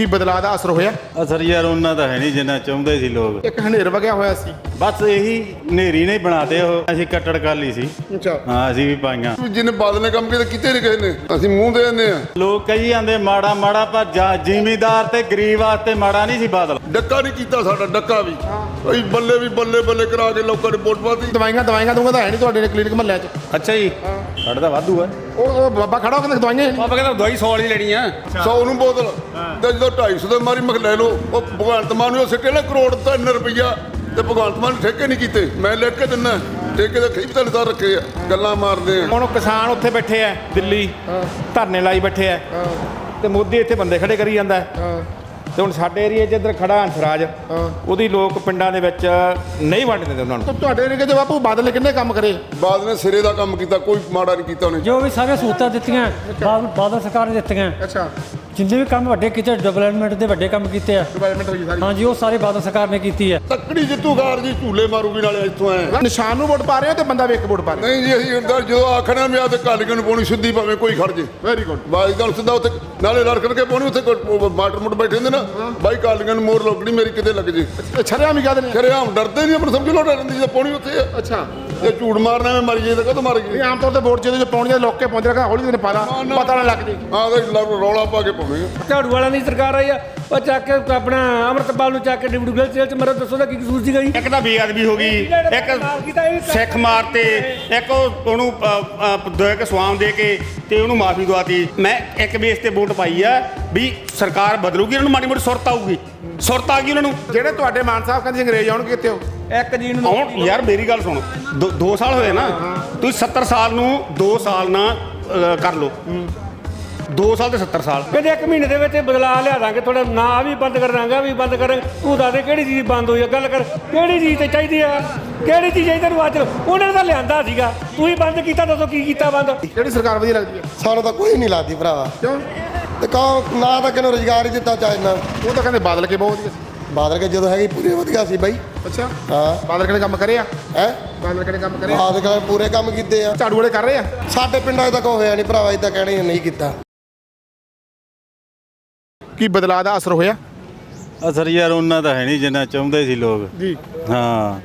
ਕੀ ਬਦਲਾਅ ਦਾ ਅਸਰ ਹੋਇਆ? ਅਸਰ ਯਾਰ ਉਹਨਾਂ ਦਾ ਹੈ ਨਹੀਂ ਜਿੰਨਾ ਚਾਹੁੰਦੇ ਸੀ ਲੋਕ। ਇੱਕ ਹਨੇਰ ਵਗਿਆ ਹੋਇਆ ਸੀ। ਬਸ ਇਹੀ ਨੇਰੀ ਨੇ ਬਣਾਤੇ ਉਹ। ਅਸੀਂ ਕੱਟੜ ਕਾਲੀ ਸੀ। ਅੱਛਾ। ਹਾਂ ਅਸੀਂ ਵੀ ਪਾਈਆਂ। ਜਿਹਨੇ ਬਾਦਲ ਨੇ ਕੰਮ ਕੀਤਾ ਕੀਤੇ ਨਹੀਂ ਕਿਸੇ ਨੇ? ਅਸੀਂ ਮੂੰਹ ਦੇ ਦਿੰਦੇ ਆ। ਲੋਕ ਕਹੀ ਜਾਂਦੇ ਮਾੜਾ ਮਾੜਾ ਪਰ ਜ਼ਿਮੀਂਦਾਰ ਤੇ ਗਰੀਬ ਵਾਸਤੇ ਮਾੜਾ ਨਹੀਂ ਸੀ ਬਾਦਲ। ਡੱਕਾ ਨਹੀਂ ਕੀਤਾ ਸਾਡਾ ਡੱਕਾ ਵੀ। ਅਸੀਂ ਬੱਲੇ ਵੀ ਬੱਲੇ ਬੱਲੇ ਕਰਾ ਕੇ ਲੋਕਾਂ ਨੇ ਵੋਟ ਪਾਤੀ। ਦਵਾਈਆਂ ਦਵਾਈਆਂ ਦੂੰਗਾ ਤਾਂ ਹੈ ਨਹੀਂ ਤੁਹਾਡੇ ਕਲੀਨਿਕ ਮਹੱਲੇ 'ਚ। ਅੱਛਾ ਜੀ। ਸਾਡਾ ਤਾਂ ਵਾਧੂ ਹੈ ਉਹ ਉਹ ਬਾਬਾ ਖੜਾ ਹੋ ਕੇ ਦਵਾਈਆਂ ਹੀ। ਨਹੀਂ। ਕਹਿੰਦਾ ਦਵਾਈ 100 ਵਾਲੀ ਲੈਣੀ ਆ। 100 ਨੂੰ ਬੋਤਲ। ਤੇ ਜਦੋਂ 250 ਦੇ ਮਾਰੀ ਮਖ ਲੈ ਲਓ ਉਹ ਭਗਵੰਤ ਮਾਨ ਨੂੰ ਸਿੱਟੇ ਨਾ ਕਰੋੜ ਤਿੰਨ ਰੁਪਈਆ ਤੇ ਭਗਵੰਤ ਮਾਨ ਨੇ ਠੇਕੇ ਨਹੀਂ ਕੀਤੇ। ਮੈਂ ਲਿਖ ਕੇ ਦਿੰਨਾ ਠੇਕੇ ਦੇ ਖਰੀਦ ਤਾਂ ਰੱਖੇ ਆ ਗੱਲਾਂ ਮਾਰਦੇ ਆ। ਹੁਣ ਉਹ ਕਿਸਾਨ ਉੱਥੇ ਬੈਠੇ ਆ ਦਿੱਲੀ ਧਰਨੇ ਲਾਈ ਬੈਠੇ ਆ। ਤੇ ਮੋਦੀ ਇੱਥੇ ਬੰਦੇ ਖੜੇ ਕਰੀ ਜਾਂਦਾ। ਹੈ। ਤੇ ਹੁਣ ਸਾਡੇ ਏਰੀਏ 'ਚ ਇੱਧਰ ਖੜਾ ਹੰਸਰਾਜ ਉਹਦੀ ਲੋਕ ਪਿੰਡਾਂ ਦੇ ਵਿੱਚ ਨਹੀਂ ਵੰਡ ਦਿੰਦੇ ਉਹਨਾਂ ਨੂੰ। ਤੁਹਾਡੇ ਏਰੀਏ 'ਚ ਬਾਪੂ ਬਾਦਲ ਕਿੰਨੇ ਕੰਮ ਕਰੇ? ਬਾਦਲ ਨੇ ਸਿਰੇ ਦਾ ਕੰਮ ਕੀਤਾ ਕੋਈ ਮਾੜਾ ਨਹੀਂ ਕੀਤਾ ਉਹਨੇ। ਜੋ ਵੀ ਸਾਰੇ ਸਹੂਲਤਾਂ ਦਿੱਤੀਆਂ ਬਾਦਲ ਬਾਦਲ ਸਰਕਾਰ ਨੇ ਦਿੱਤੀਆਂ। ਅੱਛਾ। ਜਿੰਨੇ ਵੀ ਕੰਮ ਵੱਡੇ ਕੀਤੇ ਡਿਵੈਲਪਮੈਂਟ ਦੇ ਵੱਡੇ ਕੰਮ ਕੀਤੇ ਆ। ਡਿਵੈਲਪਮੈਂਟ ਹੋਈ ਸਾਰੀ। ਹਾਂਜੀ ਉਹ ਸਾਰੇ ਬਾਦਲ ਸਰਕਾਰ ਨੇ ਕੀਤੀ ਹੈ ਤੱਕੜੀ ਜਿੱਤੂਗਾਰ ਜੀ ਝੂਲੇ ਮਾਰੂਗੀ ਨਾਲੇ ਇੱਥੋਂ ਆਏ ਨਿਸ਼ਾਨ ਨੂੰ ਵੋਟ ਪਾ ਰਹੇ ਹੋ ਤੇ ਬੰਦਾ ਵੇਖ ਵੋਟ ਪਾ ਰਿਹਾ? ਨਹੀਂ ਜੀ ਅਸੀਂ ਅੰਦਰ ਜਦੋਂ ਆਖਣਾ ਆ ਤੇ ਕਾਲੀਆਂ ਨੂੰ ਪਾਉਣੀ ਸਿੱਧੀ ਭਾਵੇਂ ਕੋਈ ਖੜ ਜੇ। ਵੈਰੀ ਗੁੱਡ ਬਾਈ ਗੱਲ ਸਿੱਧਾ ਉੱਥੇ ਨਾਲੇ ਲੜ ਕਰਕੇ ਪਾਉਣੀ ਉੱਥੇ ਮਾਟਰ ਮੁੱਟ ਬੈਠੇ ਹੁੰਦੇ ਨਾ। ਬਾਈ ਕਾਲੀਆਂ ਨੂੰ ਮੋਰ ਲੱਗਣੀ ਮੇਰੀ ਕਿਤੇ ਲੱਗ ਜੇ। ਛਰਿਆ ਵੀ ਕਹਦੇ ਨੇ ਖਰੇ ਆਮ ਡਰਦੇ ਨਹੀਂ ਆਪਣਾ ਸਮਝ ਲੋ ਡਰਨ ਦੀ ਜਦੋਂ ਪਾਉਣੀ ਉੱਥੇ ਅੱਛਾ। ਜੇ ਝੂੜ ਮਾਰਨਾ ਮੈਂ ਮਰ ਜੇ ਤਾਂ ਕਦੋਂ ਮਰ ਗਈ ਇਹ ਆਮ ਤੌਰ ਤੇ ਵੋਟ ਜਦੋਂ ਪਾਉਣੀ ਲੋਕ ਕੇ ਪਹੁੰਚ ਰਿਹਾ ਹੌਲੀ ਦਿਨ ਪਾ ਲਾ ਪਤਾ ਨਾ ਲੱਗ ਜੇ। ਆ ਲ- ਰੌਲਾ ਪਾ ਕੇ ਪਾਉਣੇ ਝਾੜੂ ਵਾਲਿਆਂ ਦੀ ਸਰਕਾਰ ਆਈ ਆ ਉਹ ਚੱਕ ਕੇ ਆਪਣਾ ਅਮਰਤਪਾਲ ਨੂੰ ਚੱਕ ਕੇ ਡਿਪਟੀ ਗਲ ਜੇਲ੍ਹ ਚ ਮਰੋ ਦੱਸੋ ਦਾ ਕੀ ਕਸੂਰ ਸੀਗਾ ਜੀ? ਇੱਕ ਤਾਂ ਬੇਅਦਬੀ ਹੋ ਗਈ ਇੱਕ ਸਿੱਖ ਮਾਰਤੇ ਇੱਕ ਉਹ- ਉਹਨੂੰ ਦੋ ਇੱਕ ਸਵਾਮ ਦੇ ਕੇ ਤੇ ਉਹਨੂੰ ਮਾਫੀ ਦਵਾਤੀ। ਮੈਂ ਇੱਕ ਬੇਸ ਤੇ ਵੋਟ ਪਾਈ ਆ ਵੀ ਸਰਕਾਰ ਬਦਲੂਗੀ ਉਹਨਾਂ ਨੂੰ ਮਾੜੀ ਮੋਟੀ ਸੁਰਤ ਆਊਗੀ। ਸੁਰਤ ਆ ਗਈ ਉਹਨਾਂ ਨੂੰ। ਜਿਹੜੇ ਤੁਹਾਡੇ ਮਾਨ ਸਾਹਿਬ ਕਹਿੰਦੇ ਸੀ ਅੰਗਰੇਜ਼ ਆਉਣਗੇ ਇੱਥੇ ਉਹ। ਇੱਕ ਜੀ ਨੂੰ ਹੁਣ ਯਾਰ ਮੇਰੀ ਗੱਲ ਸੁਣ 2 ਸਾਲ ਹੋਏ ਨਾ ਤੁਸੀਂ 70 ਸਾਲ ਨੂੰ 2 ਸਾਲ ਨਾ ਕਰ ਲਓ। 2 ਸਾਲ ਤੇ 70 ਸਾਲ। ਕਹਿੰਦੇ ਇੱਕ ਮਹੀਨੇ ਦੇ ਵਿੱਚ ਬਦਲਾਅ ਲਿਆ ਦਾਂਗੇ ਥੋੜਾ ਨਾ ਆਹ ਵੀ ਬੰਦ ਕਰ ਦਾਂਗੇ ਵੀ ਬੰਦ ਕਰ। ਤੂੰ ਦੱਸ ਦੇ ਕਿਹੜੀ ਚੀਜ਼ ਬੰਦ ਹੋਈ ਆ ਗੱਲ ਕਰ ਕਿਹੜੀ ਚੀਜ਼ ਤੇ ਚਾਹੀਦੀ ਆ? ਕਿਹੜੀ ਚੀਜ਼ ਚਾਹੀਦੀ ਤੈਨੂੰ ਅੱਜ ਉਹਨਾਂ ਨੇ ਤਾਂ ਲਿਆਂਦਾ ਸੀਗਾ। ਤੂੰ ਹੀ ਬੰਦ ਕੀਤਾ ਦੱਸੋ ਕੀ ਕੀਤਾ ਬੰਦ? ਕਿਹੜੀ ਸਰਕਾਰ ਵਧੀਆ ਲੱਗਦੀ ਹੈ ਸਾਨੂੰ ਤਾਂ ਕੋਈ ਨਹੀਂ ਲੱਗਦੀ ਭਰਾਵਾ। ਕਿਉਂ? ਤੇ ਕਹੋ ਨਾ ਤਾਂ ਕਿਨੂੰ ਰੁਜ਼ਗਾਰ ਹੀ ਦਿੱਤਾ ਚਾਹਨਾ ਉਹ ਤਾਂ ਕਹਿੰਦੇ ਬਾਦਲ ਕੇ ਬਹੁਤ ਵਧੀਆ ਸੀ। ਬਾਦਲ ਕੇ ਜਦੋਂ ਹੈਗੀ ਪੂਰੇ ਵਧੀਆ ਸੀ ਬਾਈ। ਅੱਛਾ। ਹਾਂ। ਬਾਦਲ ਕਿਹੜੇ ਕੰਮ ਕਰੇ ਆ ਹੈ? ਬਾਦਲ ਕਿਹੜੇ ਕੰਮ ਕਰੇ ਆ? ਬਾਦਲ ਕੇ ਪੂਰੇ ਕੰਮ ਕੀਤੇ ਆ। ਝਾੜੂ ਵਾਲੇ ਕਰ ਰਹੇ ਆ? ਸਾਡੇ ਪਿੰਡਾਂ 'ਚ ਤਾਂ ਕੋਈ ਹੋਇਆ ਨਹੀਂ ਭਰਾਵਾ ਇਦਾਂ ਕਹਿਣੇ ਨਹੀਂ ਕੀਤਾ। ਕੀ ਬਦਲਾਅ ਦਾ ਅਸਰ ਹੋਇਆ? ਅਸਰ ਯਾਰ ਉਹਨਾਂ ਦਾ ਹੈ ਨਹੀਂ ਜਿੰਨਾ ਚਾਹੁੰਦੇ ਸੀ ਲੋਕ। ਜੀ। ਹਾਂ।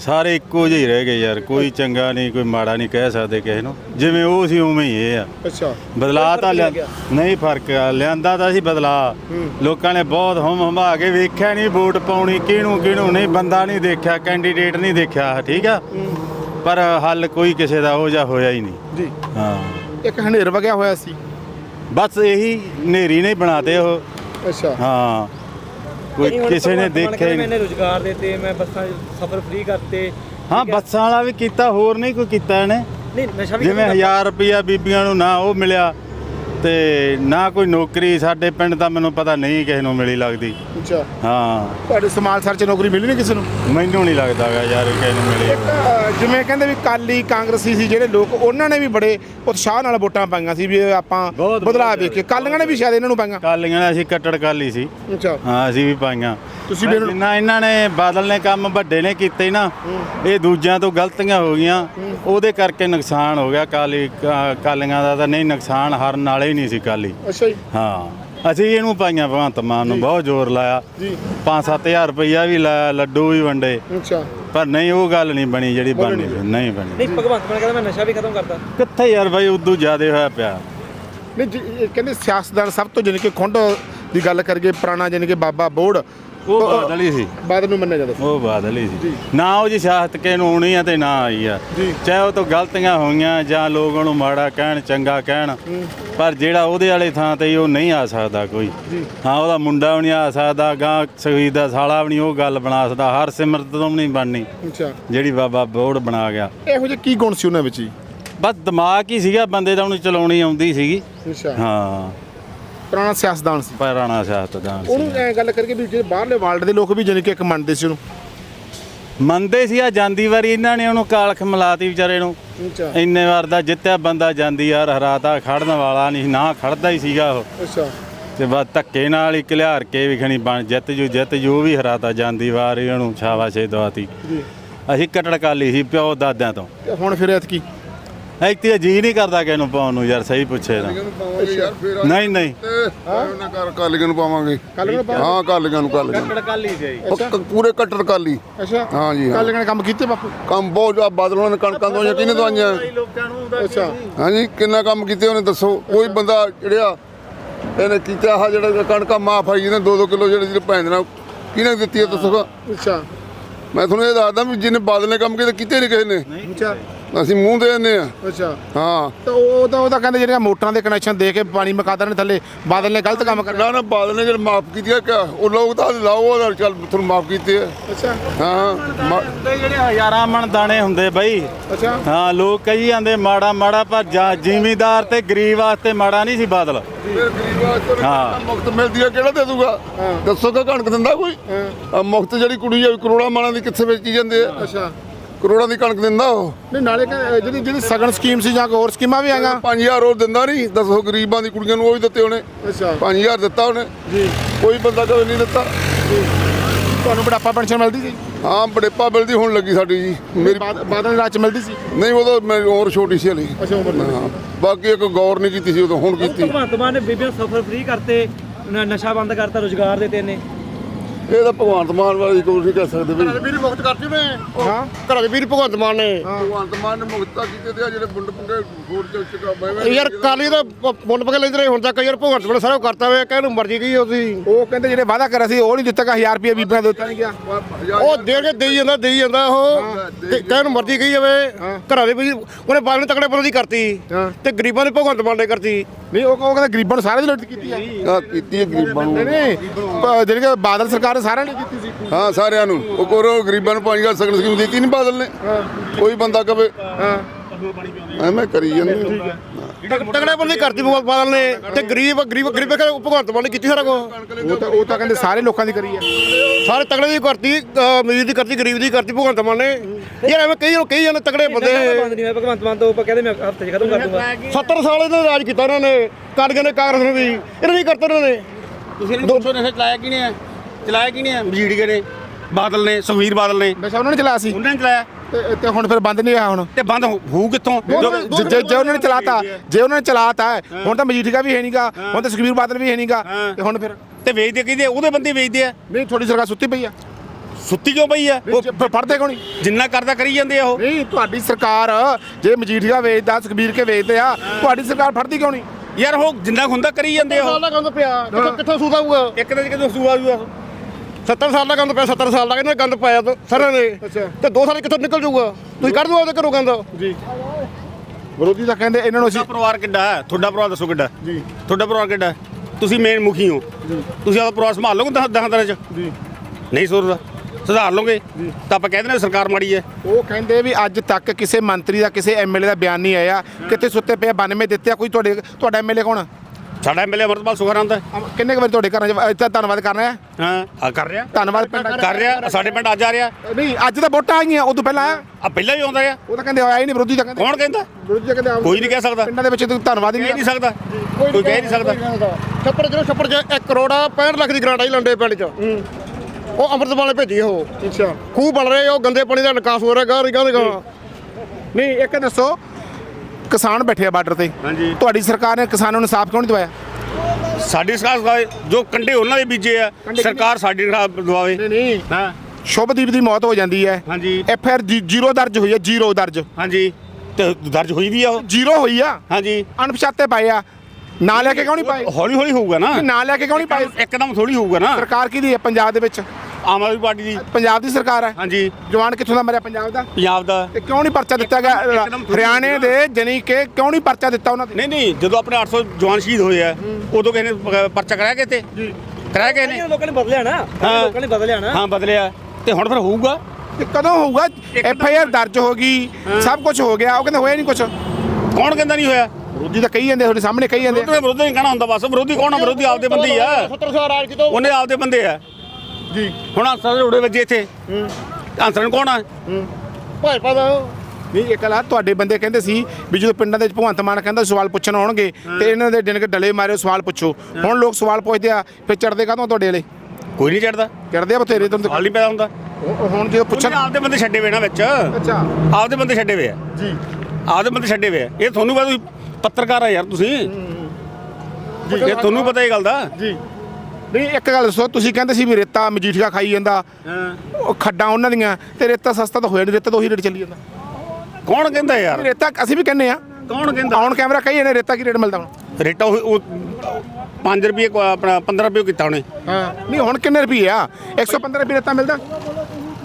ਸਾਰੇ ਇੱਕੋ ਜਿਹੇ ਹੀ ਰਹਿ ਗਏ ਯਾਰ ਕੋਈ ਚੰਗਾ ਨਹੀਂ ਕੋਈ ਮਾੜਾ ਨਹੀਂ ਕਹਿ ਸਕਦੇ ਕਿਸੇ ਨੂੰ। ਜਿਵੇਂ ਉਹ ਸੀ ਉਵੇਂ ਹੀ ਇਹ ਆ। ਅੱਛਾ। ਬਦਲਾ ਤਾਂ ਲਿਆ ਨਹੀਂ ਫ਼ਰਕ ਆ ਲਿਆਂਦਾ ਤਾਂ ਸੀ ਬਦਲਾ। ਲੋਕਾਂ ਨੇ ਬਹੁਤ ਹਮ ਹਮਾ ਕੇ ਵੇਖਿਆ ਨਹੀਂ ਵੋਟ ਪਾਉਣੀ ਕਿਹਨੂੰ ਕਿਹਨੂੰ ਨਹੀਂ ਬੰਦਾ ਨਹੀਂ ਦੇਖਿਆ ਕੈਂਡੀਡੇਟ ਨਹੀਂ ਦੇਖਿਆ ਠੀਕ ਆ? ਪਰ ਹੱਲ ਕੋਈ ਕਿਸੇ ਦਾ ਉਹ ਜਿਹਾ ਹੋਇਆ ਹੀ ਨਹੀਂ। ਜੀ। ਹਾਂ। ਇੱਕ ਹਨੇਰ ਵਗਿਆ ਹੋਇਆ ਸੀ। ਬਸ ਇਹੀ ਨੇਰੀ ਨੇ ਬਣਾਤੇ ਉਹ। ਅੱਛਾ। ਹਾਂ। ਕੋਈ ਕਿਸੇ ਨੇ ਦੇਖਿਆ ਹੀ ਨਹੀਂ। ਮੈਨੇ ਰੁਜ਼ਗਾਰ ਦਿੱਤੇ ਮੈਂ ਬੱਸਾਂ ਸਫ਼ਰ ਫ੍ਰੀ ਕਰਤੇ ਹਾਂ ਬੱਸਾਂ ਵਾਲਾ ਵੀ ਕੀਤਾ ਹੋਰ ਨਹੀਂ ਕੋਈ ਕੀਤਾ ਇਹਨੇ? ਨਹੀਂ ਨਸ਼ਾ ਜਿਵੇਂ 1000 ਰੁਪਿਆ ਬੀਬੀਆਂ ਨੂੰ ਨਾ ਉਹ ਮਿਲਿਆ ਤੇ ਨਾ ਕੋਈ ਨੌਕਰੀ ਸਾਡੇ ਪਿੰਡ ਤਾਂ ਮੈਨੂੰ ਪਤਾ ਨਹੀਂ ਕਿਸੇ ਨੂੰ ਮਿਲੀ ਲੱਗਦੀ। ਅੱਛਾ। ਹਾਂ। ਤੁਹਾਡੇ ਸਮਾਲ ਸਰ ਚ ਨੌਕਰੀ ਮਿਲੀ ਨਹੀਂ ਕਿਸੇ ਨੂੰ? ਮੈਨੂੰ ਨਹੀਂ ਲੱਗਦਾਗਾ ਯਾਰ ਕਿਸੇ ਨੂੰ ਮਿਲੀ। ਅਹ ਜਿਵੇਂ ਕਹਿੰਦੇ ਵੀ ਕਾਲੀ ਕਾਂਗਰਸੀ ਸੀ ਜਿਹੜੇ ਲੋਕ ਉਹਨਾਂ ਨੇ ਵੀ ਬੜੇ ਉਤਸ਼ਾਹ ਨਾਲ ਵੋਟਾਂ ਪਾਈਆਂ ਸੀ ਵੀ ਇਹ ਆਪਾਂ ਬਹੁਤ ਬਦਲਾਅ ਵੇਖ ਕੇ ਕਾਲੀਆਂ ਨੇ ਵੀ ਸ਼ਾਇਦ ਇਹਨਾਂ ਨੂੰ ਪਾਈਆਂ। ਕਾਲੀਆਂ ਨੇ ਅਸੀਂ ਕੱਟੜ ਕਾਲੀ ਸੀ। ਅੱਛਾ। ਹਾਂ ਅਸੀਂ ਵੀ ਪਾਈਆਂ। ਤੁਸੀਂ ਵੀ ਇਹਨਾਂ ਨੂੰ- ਜਿੰਨਾ ਇਹਨਾਂ ਨੇ ਬਾਦਲ ਨੇ ਕੰਮ ਵੱਡੇ ਨੇ ਕੀਤੇ ਨਾ ਇਹ ਦੂਜਿਆਂ ਤੋਂ ਗਲਤੀਆਂ ਹੋ ਗਈਆਂ। ਉਹਦੇ ਕਰਕੇ ਨੁਕਸਾਨ ਹੋ ਗਿਆ। ਕਾਲੀ ਕਾਲੀਆਂ ਦਾ ਤਾਂ ਨਹੀਂ ਨੁਕਸਾਨ ਹਰਨ ਨਾਲੇ ਹੀ ਨਹੀਂ ਸੀ ਕਾਲੀ। ਅੱਛਾ ਜੀ। ਹਾਂ। ਅਸੀਂ ਇਹਨੂੰ ਪਾਈਆਂ ਭਗਵੰਤ ਮਾਨ ਨੂੰ ਬਹੁਤ ਜ਼ੋਰ ਲਾਇਆ। ਜੀ। 5-7000 ਰੁਪਈਆ ਵੀ ਲਾਇਆ ਲੱਡੂ ਵੀ ਵੰਡੇ। ਅੱਛਾ। ਪਰ ਨਹੀਂ ਉਹ ਗੱਲ ਨਹੀਂ ਬਣੀ ਜਿਹੜੀ ਬਣਨੀ ਨਹੀਂ ਬਣੀ। ਨਹੀਂ ਭਗਵੰਤ ਮਾਨ ਕਹਿੰਦਾ ਮੈਂ ਨਸ਼ਾ ਵੀ ਖਤਮ ਕਰਤਾ ਕਿੱਥੇ ਯਾਰ ਬਾਈ ਉਦੋਂ ਜ਼ਿਆਦੇ ਹੋਇਆ ਪਿਆ। ਨਹੀਂ ਕਹਿੰਦੇ ਸਿਆਸਤਦਾਨ ਸਭ ਤੋਂ ਜਾਣੀ ਕਿ ਖੁੰਡ ਦੀ ਗੱਲ ਕਰੀਏ ਪੁਰਾਣਾ ਜਾਣੀ ਕਿ ਬਾਬਾ ਬੋੜ। ਉਹ ਬਾਦਲ ਹੀ ਸੀ। ਬਾਦਲ ਨੂੰ ਮੰਨਿਆ ਜਾਂਦਾ ਸੀ। ਉਹ ਬਾਦਲ ਹੀ ਸੀ। ਨਾ ਉਹ ਜੀ ਸਿਆਸਤ ਕੇ ਨੂੰ ਆਉਣੀ ਆ ਤੇ ਨਾ ਆਈ ਆ। ਚਾਹੇ ਉਹ ਤੋਂ ਗਲਤੀਆਂ ਹੋਈਆਂ ਜਾਂ ਲੋਕ ਉਹਨੂੰ ਮਾੜਾ ਕਹਿਣ ਚੰਗਾ ਕਹਿਣ ਪਰ ਜਿਹੜਾ ਉਹਦੇ ਵਾਲੇ ਥਾਂ ਤੇ ਉਹ ਨਹੀਂ ਆ ਸਕਦਾ ਕੋਈ। ਹਾਂ ਉਹਦਾ ਮੁੰਡਾ ਵੀ ਨਹੀਂ ਆ ਸਕਦਾ ਗਾਂ ਸਗੀਰ ਦਾ ਸਾਲਾ ਵੀ ਨਹੀਂ ਉਹ ਗੱਲ ਬਣਾ ਸਕਦਾ। ਹਰ ਸਿਮਰਤ ਤੋਂ ਵੀ ਨਹੀਂ ਬਣਨੀ। ਅੱਛਾ। ਜਿਹੜੀ ਬਾਬਾ ਬੋੜ ਬਣਾ ਗਿਆ। ਇਹੋ ਜਿਹੇ ਕੀ ਗੁਣ ਸੀ ਉਹਨਾਂ ਵਿੱਚ ਜੀ? ਬਸ ਦਿਮਾਗ ਹੀ ਸੀਗਾ ਬੰਦੇ ਦਾ ਉਹਨੂੰ ਚਲਾਉਣੀ ਆਉਂਦੀ ਸੀਗੀ। ਅੱਛਾ। ਹਾਂ। ਪੁਰਾਣਾ ਸਿਆਸਤਦਾਨ ਸੀ। ਪੁਰਾਣਾ ਸਿਆਸਤਦਾਨ ਸੀ। ਉਹਨੂੰ ਐ ਗੱਲ ਕਰਕੇ ਵੀ ਜਿਹੜੇ ਬਾਹਰਲੇ ਵਰਲਡ ਦੇ ਲੋਕ ਵੀ ਜਾਣੀ ਕਿ ਇੱਕ ਮੰਨਦੇ ਸੀ ਉਹਨੂੰ। ਮੰਨਦੇ ਸੀ ਆ ਜਾਂਦੀ ਵਾਰੀ ਇਹਨਾਂ ਨੇ ਉਹਨੂੰ ਕਾਲਖ ਮਿਲਾਤੀ ਵਿਚਾਰੇ ਨੂੰ। ਅੱਛਾ। ਇੰਨੇ ਵਾਰ ਦਾ ਜਿੱਤਿਆ ਬੰਦਾ ਜਾਂਦੀ ਯਾਰ ਹਰਾਤਾ ਖੜਨ ਵਾਲਾ ਨਹੀਂ ਨਾ ਖੜਦਾ ਹੀ ਸੀਗਾ ਉਹ। ਅੱਛਾ। ਤੇ ਬਸ ਧੱਕੇ ਨਾਲ ਹੀ ਘਲਿਆਰ ਕੇ ਵੀ ਖਣੀ ਬਣ ਜਿੱਤ ਜੂ ਜਿੱਤ ਜੂ ਵੀ ਹਰਾਤਾ ਜਾਂਦੀ ਵਾਰ ਉਹਨੂੰ ਛਾਵਾਸ਼ੇ ਦਵਾਤੀ। ਜੀ। ਅਸੀਂ ਕਟੜ ਕਾਲੀ ਸੀ ਪਿਓ ਦਾਦਿਆਂ ਤੋਂ। ਤੇ ਹੁਣ ਫਿਰ ਐਤਕੀ? ਇੱਥੇ ਜੀ ਨਹੀਂ ਕਰਦਾ ਕਿਸੇ ਨੂੰ ਪਾਉਣ ਨੂੰ ਯਾਰ ਸਹੀ ਪੁੱਛੇ ਤਾਂ। ਨੂੰ ਪਾਵਾਂਗੇ ਯਾਰ ਫੇਰ ਨਹੀਂ ਨਹੀਂ। ਤੇ ਉਹਨਾਂ ਕਰ ਕਾਲੀਆਂ ਨੂੰ ਪਾਵਾਂਗੇ। ਕਾਲੀਆਂ ਨੂੰ ਹਾਂ ਕਾਲੀਆਂ ਨੂੰ ਕਾਲੀਆਂ ਕੱਟੜ ਕਾਲੀ ਜੀ ਪੂਰੇ ਕੱਟੜ ਕਾਲੀ। ਅੱਛਾ। ਹਾਂ ਜੀ ਹਾਂ। ਕੱਲ ਨੇ ਕੰਮ ਕੀਤੇ ਬਾਪੂ? ਕੰਮ ਬਹੁਤ ਜ਼ਿਆਦਾ ਬਾਦਲ ਉਹਨਾਂ ਨੇ ਕਣਕਾਂ ਦਵਾਈਆਂ ਕਿਹਨੇ ਦਵਾਈਆਂ? ਅੱਛਾ। ਹਾਂਜੀ ਕਿੰਨਾ ਕੰਮ ਕੀਤੇ ਉਹਨੇ ਦੱਸੋ। ਕੋਈ ਬੰਦਾ ਜਿਹੜਾ ਇਹਨੇ ਕੀਤਾ ਆਹ ਜਿਹੜਾ ਕਣਕਾਂ ਮਾਫ ਆਈ ਨੇ 2-2 ਕਿਲੋ ਜਿਹੜੇ ਜਿਹੜੇ ਭੈਣ ਨਾਲ ਕਿਹਨੇ ਦਿੱਤੀ ਦੱਸੋ। ਅੱਛਾ। ਮੈਂ ਤੁਹਾਨੂੰ ਇਹ ਦੱਸਦਾ ਵੀ ਜਿਹਨੇ ਬਾਦਲ ਨੇ ਕੰਮ ਕੀਤੇ ਕੀਤੇ ਨਹੀਂ ਕਿਸੇ ਨੇ। ਅੱਛਾ। ਅਸੀਂ ਮੂੰਹ ਦੇ ਦਿੰਦੇ ਆ। ਅੱਛਾ। ਹਾਂ। ਤਾਂ ਉਹ ਤਾਂ ਉਹ ਤਾਂ ਕਹਿੰਦੇ ਜਿਹੜੀਆਂ ਮੋਟਰਾਂ ਦੇ ਕਨੈਕਸ਼ਨ ਦੇ ਕੇ ਪਾਣੀ ਮੁਕਾ ਦੇਣ ਥੱਲੇ ਬਾਦਲ ਨੇ ਗਲਤ ਕੰਮ ਕਰਨਾ ਨਾ ਨਾ ਬਾਦਲ ਨੇ ਜਿਹੜੇ ਮਾਫ ਕੀਤੀਆਂ ਕਿਆ ਉਹ ਲੋਕ ਤਾਂ ਲਾਓ ਉਹਦਾ ਚੱਲ ਤੁਹਾਨੂੰ ਮਾਫ ਕੀਤੇ ਆ। ਅੱਛਾ। ਹਾਂ ਮਾ- ਜਿਹੜੇ ਹਜ਼ਾਰਾਂ ਮਣ ਦਾਣੇ ਹੁੰਦੇ ਬਈ। ਅੱਛਾ। ਹਾਂ ਲੋਕ ਕਹੀ ਜਾਂਦੇ ਮਾੜਾ ਮਾੜਾ ਪਰ ਜ਼ਿਮੀਦਾਰ ਤੇ ਗਰੀਬ ਵਾਸਤੇ ਮਾੜਾ ਨਹੀਂ ਸੀ ਬਾਦਲ। ਫਿਰ ਗਰੀਬ ਵਾਸਤੇ ਹਾਂ। ਮੁਫਤ ਮਿਲਦੀ ਆ ਕਿਹੜਾ ਦੇ ਦੂਗਾ? ਦੱਸੋ ਕਿ ਕਣਕ ਦਿੰਦਾ ਕੋਈ? ਆ ਮੁਫਤ ਜਿਹੜੀ ਕੁੜੀ ਆ ਕਰੋੜਾਂ ਮਾਲਾਂ ਦੀ ਕਿੱਥੇ ਵੇਚੀ ਜਾਂਦੇ ਆ? ਅੱਛਾ। ਕਰੋੜਾਂ ਦੀ ਕਣਕ ਦਿੰਦਾ ਉਹ। ਨਹੀਂ ਨਾਲੇ ਜਿਹੜੀ ਜਿਹੜੀ ਸਗਨ ਸਕੀਮ ਸੀ ਜਾਂ ਕੋਈ ਹੋਰ ਸਕੀਮਾਂ ਵੀ ਆਗਾ 5000 ਉਹ ਦਿੰਦਾ ਨਹੀਂ ਦੱਸੋ ਗਰੀਬਾਂ ਦੀ ਕੁੜੀਆਂ ਨੂੰ ਉਹ ਵੀ ਦਿੱਤੇ ਉਹਨੇ ਅੱਛਾ। 5000 ਦਿੱਤਾ ਉਹਨੇ। ਜੀ। ਕੋਈ ਬੰਦਾ ਕਦੇ ਨਹੀਂ ਦਿੱਤਾ। ਤੁਹਾਨੂੰ ਬੁਢਾਪਾ ਪੈਨਸ਼ਨ ਮਿਲਦੀ ਸੀ? ਹਾਂ ਬੜੇਪਾ ਮਿਲਦੀ ਹੁਣ ਲੱਗੀ ਸਾਡੀ ਜੀ। ਮੇਰੀ ਬਾਦ- ਬਾਦਲ ਰਾਜ ਚ ਮਿਲਦੀ ਸੀ? ਨਹੀਂ ਉਦੋਂ ਮੈਂ ਉਮਰ ਛੋਟੀ ਸੀ ਹਲੇ। ਅੱਛਾ ਉਮਰ। ਹਾਂ ਬਾਕੀ ਇੱਕ ਗੌਰ ਨਹੀਂ ਕੀਤੀ ਸੀ ਉਦੋਂ ਹੁਣ ਕੀਤੀ। ਭਗਵੰਤ ਮਾਨ ਨੇ ਬੀਬੀਆਂ ਸਫਰ ਫ੍ਰੀ ਕਰਤੇ ਨ- ਨਸ਼ਾ ਬੰਦ ਕਰਤਾ ਰੋਜ਼ਗਾਰ ਦਿੱਤੇ ਨੇ। ਇਹ ਤਾਂ ਭਗਵੰਤ ਮਾਨ ਵਾਲੀ ਕੋਈ ਨਹੀਂ ਕਹਿ ਸਕਦੇ ਬਈ ਵੀਰ ਮੁਕਤ ਕਰਤੀ ਨੇ ਹਾਂ। ਘਰਾਂ ਦੇ ਵੀਰ ਭਗਵੰਤ ਮਾਨ ਨੇ। ਭਗਵੰਤ ਮਾਨ ਨੇ ਮੁਕਤਾ ਕੀਤੇ ਤੇ ਆ ਜਿਹੜੇ ਬੁੰਡ ਪੁੰਡੇ ਹੋਰ ਚ ਚਕਾ ਬੈਵੇਂ ਯਾਰ ਕਾਲੀ ਦਾ ਮੁੰਡ ਪਕੇ ਲੈਂਦੇ ਰਹੇ ਹੁਣ ਤੱਕ ਯਾਰ ਭਗਵੰਤ ਮਾਨ ਸਾਰਾ ਕਰਤਾ ਹੋਇਆ ਕਹਿ ਨੂੰ ਮਰਜ਼ੀ ਗਈ ਉਹ ਤੁਸੀਂ ਉਹ ਕਹਿੰਦੇ ਜਿਹੜੇ ਵਾਅਦਾ ਕਰਿਆ ਸੀ ਉਹ ਨਹੀਂ ਦਿੱਤਾ ਕਿ 1000 ਰੁਪਏ ਬੀਬੀਆਂ ਦੇ ਦਿੱਤਾ ਨਹੀਂ ਗਿਆ। ਉਹ ਦੇ ਕੇ ਦੇਈ ਜਾਂਦਾ ਦੇਈ ਜਾਂਦਾ ਉਹ। ਤੇ ਕਹਿ ਨੂੰ ਮਰਜ਼ੀ ਗਈ ਜਾਵੇ। ਘਰਾਂ ਦੇ ਵੀ ਉਹਨੇ ਬਾਲ ਨੇ ਤਕੜੇ ਬੰਦੇ ਦੀ ਕਰਤੀ। ਤੇ ਗਰੀਬਾਂ ਦੇ ਭਗਵੰਤ ਮਾਨ ਨੇ ਕਰਤੀ। ਨਹੀਂ ਉਹ ਕਹਿੰਦਾ ਗਰੀਬਾਂ ਨੂੰ ਸਾਰਿਆਂ ਦੀ ਲੁੱਟ ਕੀਤੀ ਆ ਕੀਤੀ ਹੈ ਗਰੀਬਾਂ ਨੂੰ। ਨਹੀਂ ਜਿਹੜੀ ਬਾਦਲ ਸਰਕਾਰ ਨੇ ਸਾਰਿਆਂ ਨੇ ਕੀਤੀ ਸੀ? ਹਾਂ ਸਾਰਿਆਂ ਨੂੰ। ਉਹ ਕੋਰੋ ਗਰੀਬਾਂ ਨੂੰ 5000 ਸਗਨ ਸਕੀਮ ਦਿੱਤੀ ਨਹੀਂ ਬਾਦਲ ਨੇ। ਕੋਈ ਬੰਦਾ ਕਵੇ। ਹਾਂ। ਐਵੇਂ ਕਰੀ ਜਾਂਦੇ ਬੰਦੇ ਦੀ ਕਰਤੀ ਭਗਵੰਤ ਮਾਨ ਨੇ ਤੇ ਗਰੀਬ ਗਰੀਬ ਗਰੀਬ ਕੇ ਭਗਵੰਤ ਮਾਨ ਨੇ ਕੀਤੀ ਸਾਰਾ ਕੁਛ। ਉਹ ਤਾਂ ਉਹ ਤਾਂ ਕਹਿੰਦੇ ਸਾਰੇ ਲੋਕਾਂ ਦੀ ਕਰੀ ਹੈ। ਸਾਰੇ ਤਕੜੇ ਦੀ ਕਰਤੀ ਅਹ ਅਮੀਰ ਦੀ ਕਰਤੀ ਗਰੀਬ ਦੀ ਕਰਤੀ ਭਗਵੰਤ ਮਾਨ ਨੇ। ਯਾਰ ਐਵੇਂ ਕਈ ਕਈ ਜਾਂਦੇ ਤਕੜੇ ਬੰਦੇ ਬੰਦ ਨਹੀਂ ਹੋਇਆ ਭਗਵੰਤ ਮਾਨ ਤੋਂ ਆਪਾਂ ਕਹਿੰਦੇ ਮੈਂ ਹਫ਼ਤੇ 'ਚ ਖਤਮ ਕਰ ਦੂੰਗਾ। 70 ਸਾਲ ਇਹਨਾਂ ਨੇ ਰਾਜ ਕੀਤਾ ਉਹਨਾਂ ਨੇ ਕਾਰਗਨ ਨੇ ਕਾਂਗਰਸ ਨੂੰ ਵੀ। ਇਹਨਾਂ ਨੇ ਕੀ ਕਰਤਾ ਉਹਨਾਂ ਨੇ। ਤੁਸੀਂ ਇਹਨੂੰ ਪੁੱਛੋ ਨਸ਼ਾ ਚਲਾਇਆ ਕਿਹਨੇ ਆ? ਚਲਾਇਆ ਕਿਹਨੇ ਆ ਮਜੀੜੀਏ ਨੇ ਬਾਦਲ ਨੇ ਸੁਖਵੀਰ ਬਾਦਲ ਨੇ। ਨਸ਼ਾ ਉਹਨਾਂ ਨੇ ਚਲਾਇਆ ਸੀ। ਉਹਨਾਂ ਨੇ ਚਲਾਇਆ। ਤੇ ਤੇ ਹੁਣ ਫਿਰ ਬੰਦ ਨਹੀਂ ਹੋਇਆ ਹੁਣ? ਤੇ ਬੰਦ ਹੋ- ਹੋਊ ਕਿੱਥੋਂ? ਜੇ ਜੇ- ਜੇ ਉਹਨਾਂ ਨੇ ਚਲਾਤਾ ਜੇ ਉਹਨਾਂ ਨੇ ਚਲਾਤਾ ਹੈ, ਹੁਣ ਤਾਂ ਮਜੀਠੀਆ ਵੀ ਹੈ ਨਹੀਂਗਾ ਹੁਣ ਤਾਂ ਸੁਖਬੀਰ ਬਾਦਲ ਵੀ ਹੈ ਨਹੀਂਗਾ ਤੇ ਹੁਣ ਫਿਰ ਤੇ ਵੇਚਦੇ ਕਿਹਦੇ ਉਹਦੇ ਬੰਦੇ ਵੇਚਦੇ ਆ। ਨਹੀਂ ਥੋੜੀ ਸਰਕਾਰ ਸੁੱਤੀ ਪਈ ਆ। ਸੁੱਤੀ ਕਿਉਂ ਪਈ ਆ? ਉਹ ਫਿਰ ਪੜਦੇ ਕੋਣੀ ਜਿੰਨਾ ਕਰਦਾ ਕਰੀ ਜਾਂਦੇ ਆ ਉਹ। ਨਹੀਂ ਤੁਹਾਡੀ ਸਰਕਾਰ ਜੇ ਮਜੀਠੀਆ ਵੇਚਦਾ ਸੁਖਬੀਰ ਕੇ ਵੇਚਦੇ ਆ ਤੁਹਾਡੀ ਸਰਕਾਰ ਫੜਦੀ ਕਿਉਂ ਨਹੀਂ? ਯਾਰ ਉਹ ਜਿੰਨਾ ਹੁੰਦਾ ਕਰੀ ਜਾਂਦੇ ਆ ਉਹ। ਸਾਲ ਦਾ ਗੰਦ ਪਿਆ? ਕਿੱਥੋਂ ਕਿੱਥੋਂ ਸੂਦਾ ਹੋਊਗਾ ਇੱਕ ਦਿਨ ਕਿਦੋਂ ਸੂਆ ਜੂਆ 70 ਸਾਲ ਦਾ ਗੰਦ ਪਿਆ 70 ਸਾਲ ਦਾ ਇਹਨਾਂ ਨੇ ਗੰਦ ਪਾਇਆ ਤਾਂ ਸਾਰਿਆਂ ਨੇ। ਅੱਛਾ। ਤੇ 2 ਸਾਲ ਕਿੱਥੋਂ ਨਿਕਲ ਜਾਊਗਾ? ਤੁਸੀਂ ਕੱਢ ਦਿਓ ਉਹਦੇ ਘਰੋਂ ਗੰਦ। ਜੀ। ਵਿਰੋਧੀ ਤਾਂ ਕਹਿੰਦੇ ਇਹਨਾਂ ਨੂੰ ਅਸੀਂ ਤੁਹਾਡਾ ਪਰਿਵਾਰ ਕਿੱਡਾ ਹੈ? ਤੁਹਾਡਾ ਪਰਿਵਾਰ ਦੱਸੋ ਕਿੱਡਾ ਜੀ। ਤੁਹਾਡਾ ਪਰਿਵਾਰ ਕਿੱਡਾ ਹੈ? ਤੁਸੀਂ ਮੇਨ ਮੁਖੀ ਹੋ। ਤੁਸੀਂ ਆਪਣਾ ਪਰਿਵਾਰ ਸੰਭਾਲ ਲਓਗੇ ਦਸ ਦਸਾਂ ਦਿਨਾਂ ਚ? ਜੀ। ਨਹੀਂ ਸੁਧਰਦਾ ਸੁਧਾਰ ਲਓਗੇ? ਤਾਂ ਆਪਾਂ ਕਹਿ ਦਿੰਦੇ ਸਰਕਾਰ ਮਾੜੀ ਹੈ। ਉਹ ਕਹਿੰਦੇ ਵੀ ਅੱਜ ਤੱਕ ਕਿਸੇ ਮੰਤਰੀ ਦਾ ਕਿਸੇ ਐਮਐਲਏ ਦਾ ਬਿਆਨ ਨਹੀਂ ਆਇਆ। ਕਿਤੇ ਸੁੱਤੇ ਪਏ 92 ਦਿੱਤੇ ਆ। ਕੋਈ ਤੁਹਾਡੇ ਤੁਹਾਡਾ ਐਮਐਲਏ ਕੌਣ ਆ? ਸਾਡਾ ਐਮਐਲਏ ਅਮਰਪਾਲ ਸੁਖਰਾਮ ਦਾ ਅਮ ਕਿੰਨੇ ਕੁ ਵਾਰੀ ਤੁਹਾਡੇ ਘਰਾਂ 'ਚ ਇੱਥੇ ਧੰਨਵਾਦ ਕਰਨਾ ਹੈ ਹਾਂ ਆ ਕਰ ਰਿਹਾ। ਧੰਨਵਾਦ ਪਿੰਡਾਂ ਕਰ ਰਿਹਾ ਸਾਡੇ ਪਿੰਡ ਅੱਜ ਆ ਰਿਹਾ। ਨਹੀਂ ਅੱਜ ਤਾਂ ਵੋਟਾਂ ਆਈਆਂ ਉਦੋਂ ਪਹਿਲਾਂ ਆਇਆ ਆ ਪਹਿਲਾਂ ਵੀ ਆਉਂਦਾ ਆ। ਉਹ ਤਾਂ ਕਹਿੰਦੇ ਆਇਆ ਹੀ ਨਹੀਂ ਵਿਰੋਧੀ ਤਾਂ ਕਹਿੰਦੇ ਕੌਣ ਕਹਿੰਦਾ? ਵਿਰੋਧੀ ਤਾਂ ਕਹਿੰਦੇ। ਕੋਈ ਨਹੀਂ ਕਹਿ ਸਕਦਾ। ਪਿੰਡਾਂ ਦੇ ਵਿੱਚ ਤਾਂ ਧੰਨਵਾਦ ਹੀ ਕਹਿ ਨਹੀਂ ਨਹੀਂ ਸਕਦਾ। ਕੋਈ ਕਹਿ ਨਹੀਂ ਸਕਦਾ। ਛੱਪੜ ਜਿਹੜਾ ਛੱਪੜ 'ਚ 1 ਕਰੋੜ ਆ 65 ਲੱਖ ਦੀ ਗ੍ਰਾਂਟ ਆਈ ਲੰਡੇ ਪਿੰਡ 'ਚ। ਉਹ ਅੰਮ੍ਰਿਤ ਵਾਲੇ ਭੇਜੀ ਉਹ। ਅੱਛਾ। ਖੂਹ ਬਣ ਰਹੇ ਉਹ ਗੰਦੇ ਪਾਣੀ ਦਾ ਨਿਕਾਸ ਹੋ ਰਿਹਾ ਗਾਂ ਗਾਂ ਗਾਂ। ਨਹੀਂ ਇੱਕ ਦੱਸੋ ਕਿਸਾਨ ਬੈਠੇ ਆ ਬਾਰਡਰ ਤੇ। ਹਾਂਜੀ। ਤੁਹਾਡੀ ਸਰਕਾਰ ਨੇ ਕਿਸਾਨਾਂ ਨੂੰ ਸਾਫ਼ ਕਿਉਂ ਨਹੀਂ ਦਵਾਇਆ? ਸਾਡੀ ਸਰਕਾਰ ਜੋ ਕੰਡੇ ਉਹਨਾਂ ਦੇ ਬੀਜੇ ਆ ਸਰਕਾਰ ਸਾਡੀ ਖਰਾਬ ਦਵਾਵੇ। ਨਹੀਂ ਹਾਂ। ਸ਼ੁਭਦੀਪ ਦੀ ਮੌਤ ਹੋ ਜਾਂਦੀ ਹੈ। ਹਾਂਜੀ। ਐਫ ਆਰ ਜ਼ੀਰੋ ਦਰਜ ਹੋਈ ਹੈ ਜ਼ੀਰੋ ਦਰਜ। ਹਾਂਜੀ। ਤੇ ਦਰਜ ਹੋਈ ਵੀ ਆ ਉਹ? ਜ਼ੀਰੋ ਹੋਈ ਆ। ਹਾਂਜੀ। ਅਣਪਛਾਤੇ ਪਾਏ ਆ। ਨਾਂ ਲੈ ਕੇ ਕਿਉਂ ਨਹੀਂ ਪਾਏ? ਹੌਲੀ ਹੌਲੀ ਹੋਊਗਾ ਨਾ। ਨਾਂ ਲੈ ਕੇ ਕਿਉਂ ਨਹੀਂ ਪਾਏ? ਇੱਕਦਮ ਥੋੜੀ ਹੋਊਗਾ ਨਾ। ਸਰਕਾਰ ਕਿਹਦੀ ਹੈ ਪੰਜਾਬ ਦੇ ਵਿੱਚ? ਆਮ ਆਦਮੀ ਪਾਰਟੀ ਦੀ। ਪੰਜਾਬ ਦੀ ਸਰਕਾਰ ਹੈ? ਹਾਂਜੀ। ਜਵਾਨ ਕਿੱਥੋਂ ਦਾ ਮਰਿਆ? ਪੰਜਾਬ ਦਾ? ਪੰਜਾਬ ਦਾ। ਤੇ ਕਿਉਂ ਨਹੀਂ ਪਰਚਾ ਦਿੱਤਾ ਗਿਆ? ਹਰਿਆਣੇ ਦੇ ਜਣੀ ਕਿ ਕਿਉਂ ਨਹੀਂ ਪਰਚਾ ਦਿੱਤਾ ਉਹਨਾਂ ਦੇ ਨਹੀਂ ਨਹੀਂ ਜਦੋਂ ਆਪਣੇ 800 ਜਵਾਨ ਸ਼ਹੀਦ ਹੋਏ ਆ ਉਦੋਂ ਕਿਸੇ ਨੇ ਪਰਚਾ ਕਰਾਇਆ ਕਿਤੇ ਜੀ। ਕਰਾਇਆ ਕਿਸੇ ਨੇ? ਲੋਕਾਂ ਨੇ ਬਦਲਿਆ ਨਾ। ਲੋਕਾਂ ਨੇ ਬਦਲਿਆ ਨਾ। ਹਾਂ ਬਦਲਿਆ। ਤੇ ਹੁਣ ਫਿਰ ਹੋਊਗਾ? ਤੇ ਕਦੋਂ ਹੋਊਗਾ? ਐਫ ਆਈ ਆਰ ਦਰਜ ਹੋ ਗਈ। ਸਭ ਕੁਝ ਹੋ ਗਿਆ। ਉਹ ਕਹਿੰਦੇ ਹੋਇਆ ਨਹੀਂ ਕੁਝ ਕੌਣ ਕਹਿੰਦਾ ਨਹੀਂ ਹੋਇਆ? ਵਿਰੋਧੀ ਤਾਂ ਕਹੀ ਜਾਂਦੇ ਤੁਹਾਡੇ ਸਾਹਮਣੇ ਕਹੀ ਜਾਂਦੇ। ਵਿਰੋਧੀ ਨਹੀਂ ਕਹਿਣਾ ਹੁੰਦਾ ਬਸ। ਵਿਰੋਧੀ ਕੌਣ ਆ? ਵਿਰੋਧੀ ਆਪਦੇ ਬੰਦੇ ਆ। 70 ਸਾਲ ਰਾਜ ਕੀਤਾ ਉਹਨੇ ਆਪਦੇ ਬੰਦੇ ਆ। ਜੀ। ਹੁਣ ਅੰਸਰ ਉੜੇ ਵੱਜੇ ਇੱਥੇ। ਅੰਸਰਨ ਕੌਣ ਆ? ਭਾਜਪਾ ਦਾ ਨਹੀਂ ਇਹ ਕਲਾ ਤੁਹਾਡੇ ਬੰਦੇ ਕਹਿੰਦੇ ਸੀ ਵੀ ਜਦੋਂ ਪਿੰਡਾਂ ਦੇ ਵਿੱਚ ਭਗਵੰਤ ਮਾਨ ਕਹਿੰਦਾ ਸਵਾਲ ਪੁੱਛਣ ਆਉਣਗੇ ਤੇ ਇਹਨਾਂ ਦੇ ਦਿਨ ਕੇ ਡਲੇ ਮਾਰਿਓ ਸਵਾਲ ਪੁੱਛੋ। ਹੁਣ ਲੋਕ ਸਵਾਲ ਪੁੱਛਦੇ ਆ ਫਿਰ ਚੜਦੇ ਕਾਹਤੋਂ ਤੁਹਾਡੇ ਵਾਲੇ? ਕੋਈ ਨਹੀਂ ਚੜਦਾ ਚੜਦੇ ਆ ਬਥੇਰੇ ਤੁਹਾਨੂੰ ਹਾਲ ਨਹੀਂ ਪੈਦਾ ਹੁੰਦਾ। ਹੁਣ ਜਦੋਂ ਪੁੱਛਣ ਆਪਦੇ ਬੰਦੇ ਛੱਡੇ ਵੇ ਨਾ ਵਿੱਚ। ਅੱਛਾ। ਆਪਦੇ ਬੰਦੇ ਛੱਡੇ ਵੇ ਆ। ਜੀ। ਆਪਦੇ ਬੰਦੇ ਛੱਡੇ ਹੋਏ ਆ। ਇਹ ਤੁਹਾਨੂੰ ਪਤਾ ਤੁਸੀਂ ਪੱਤਰਕਾਰ ਆ ਯਾਰ ਤੁਸੀਂ। ਇਹ ਤੁਹਾਨੂੰ ਪਤਾ ਇਹ ਗੱਲ ਦਾ। ਜੀ। ਨਹੀਂ ਇੱਕ ਗੱਲ ਦੱਸੋ ਤੁਸੀਂ ਕਹਿੰਦੇ ਸੀ ਵੀ ਰੇਤਾ ਮਜੀਠੀਆ ਖਾਈ ਜਾਂਦਾ। ਉਹ ਖੱਡਾਂ ਉਹਨਾਂ ਦੀਆਂ ਤੇ ਰੇਤਾ ਸਸਤਾ ਤਾਂ ਹੋਇਆ ਨਹੀਂ ਰੇਤਾ ਤਾਂ ਉਹੀ ਰੇਟ ਚੱਲੀ ਜਾਂਦਾ। ਕੌਣ ਕਹਿੰਦਾ ਯਾਰ? ਰੇਤਾ ਅਸੀਂ ਵੀ ਕਹਿੰਨੇ ਆ ਕੌਣ ਕਹਿੰਦਾ? ਔਨ ਕੈਮਰਾ ਕਹੀ ਜਾਂਦੇ ਰੇਤਾ ਕੀ ਰੇਟ ਮਿਲਦਾ ਹੁਣ? ਰੇਟਾ ਉਹ 5 ਰੁਪਏ ਆਪਣਾ 15 ਰੁਪਏ ਕੀਤਾ ਉਹਨੇ। ਹਾਂ। ਨਹੀਂ ਹੁਣ ਕਿੰਨੇ ਰੁਪਏ ਆ? 115 ਰੁਪਏ ਰੇਤਾ ਮਿਲਦਾ?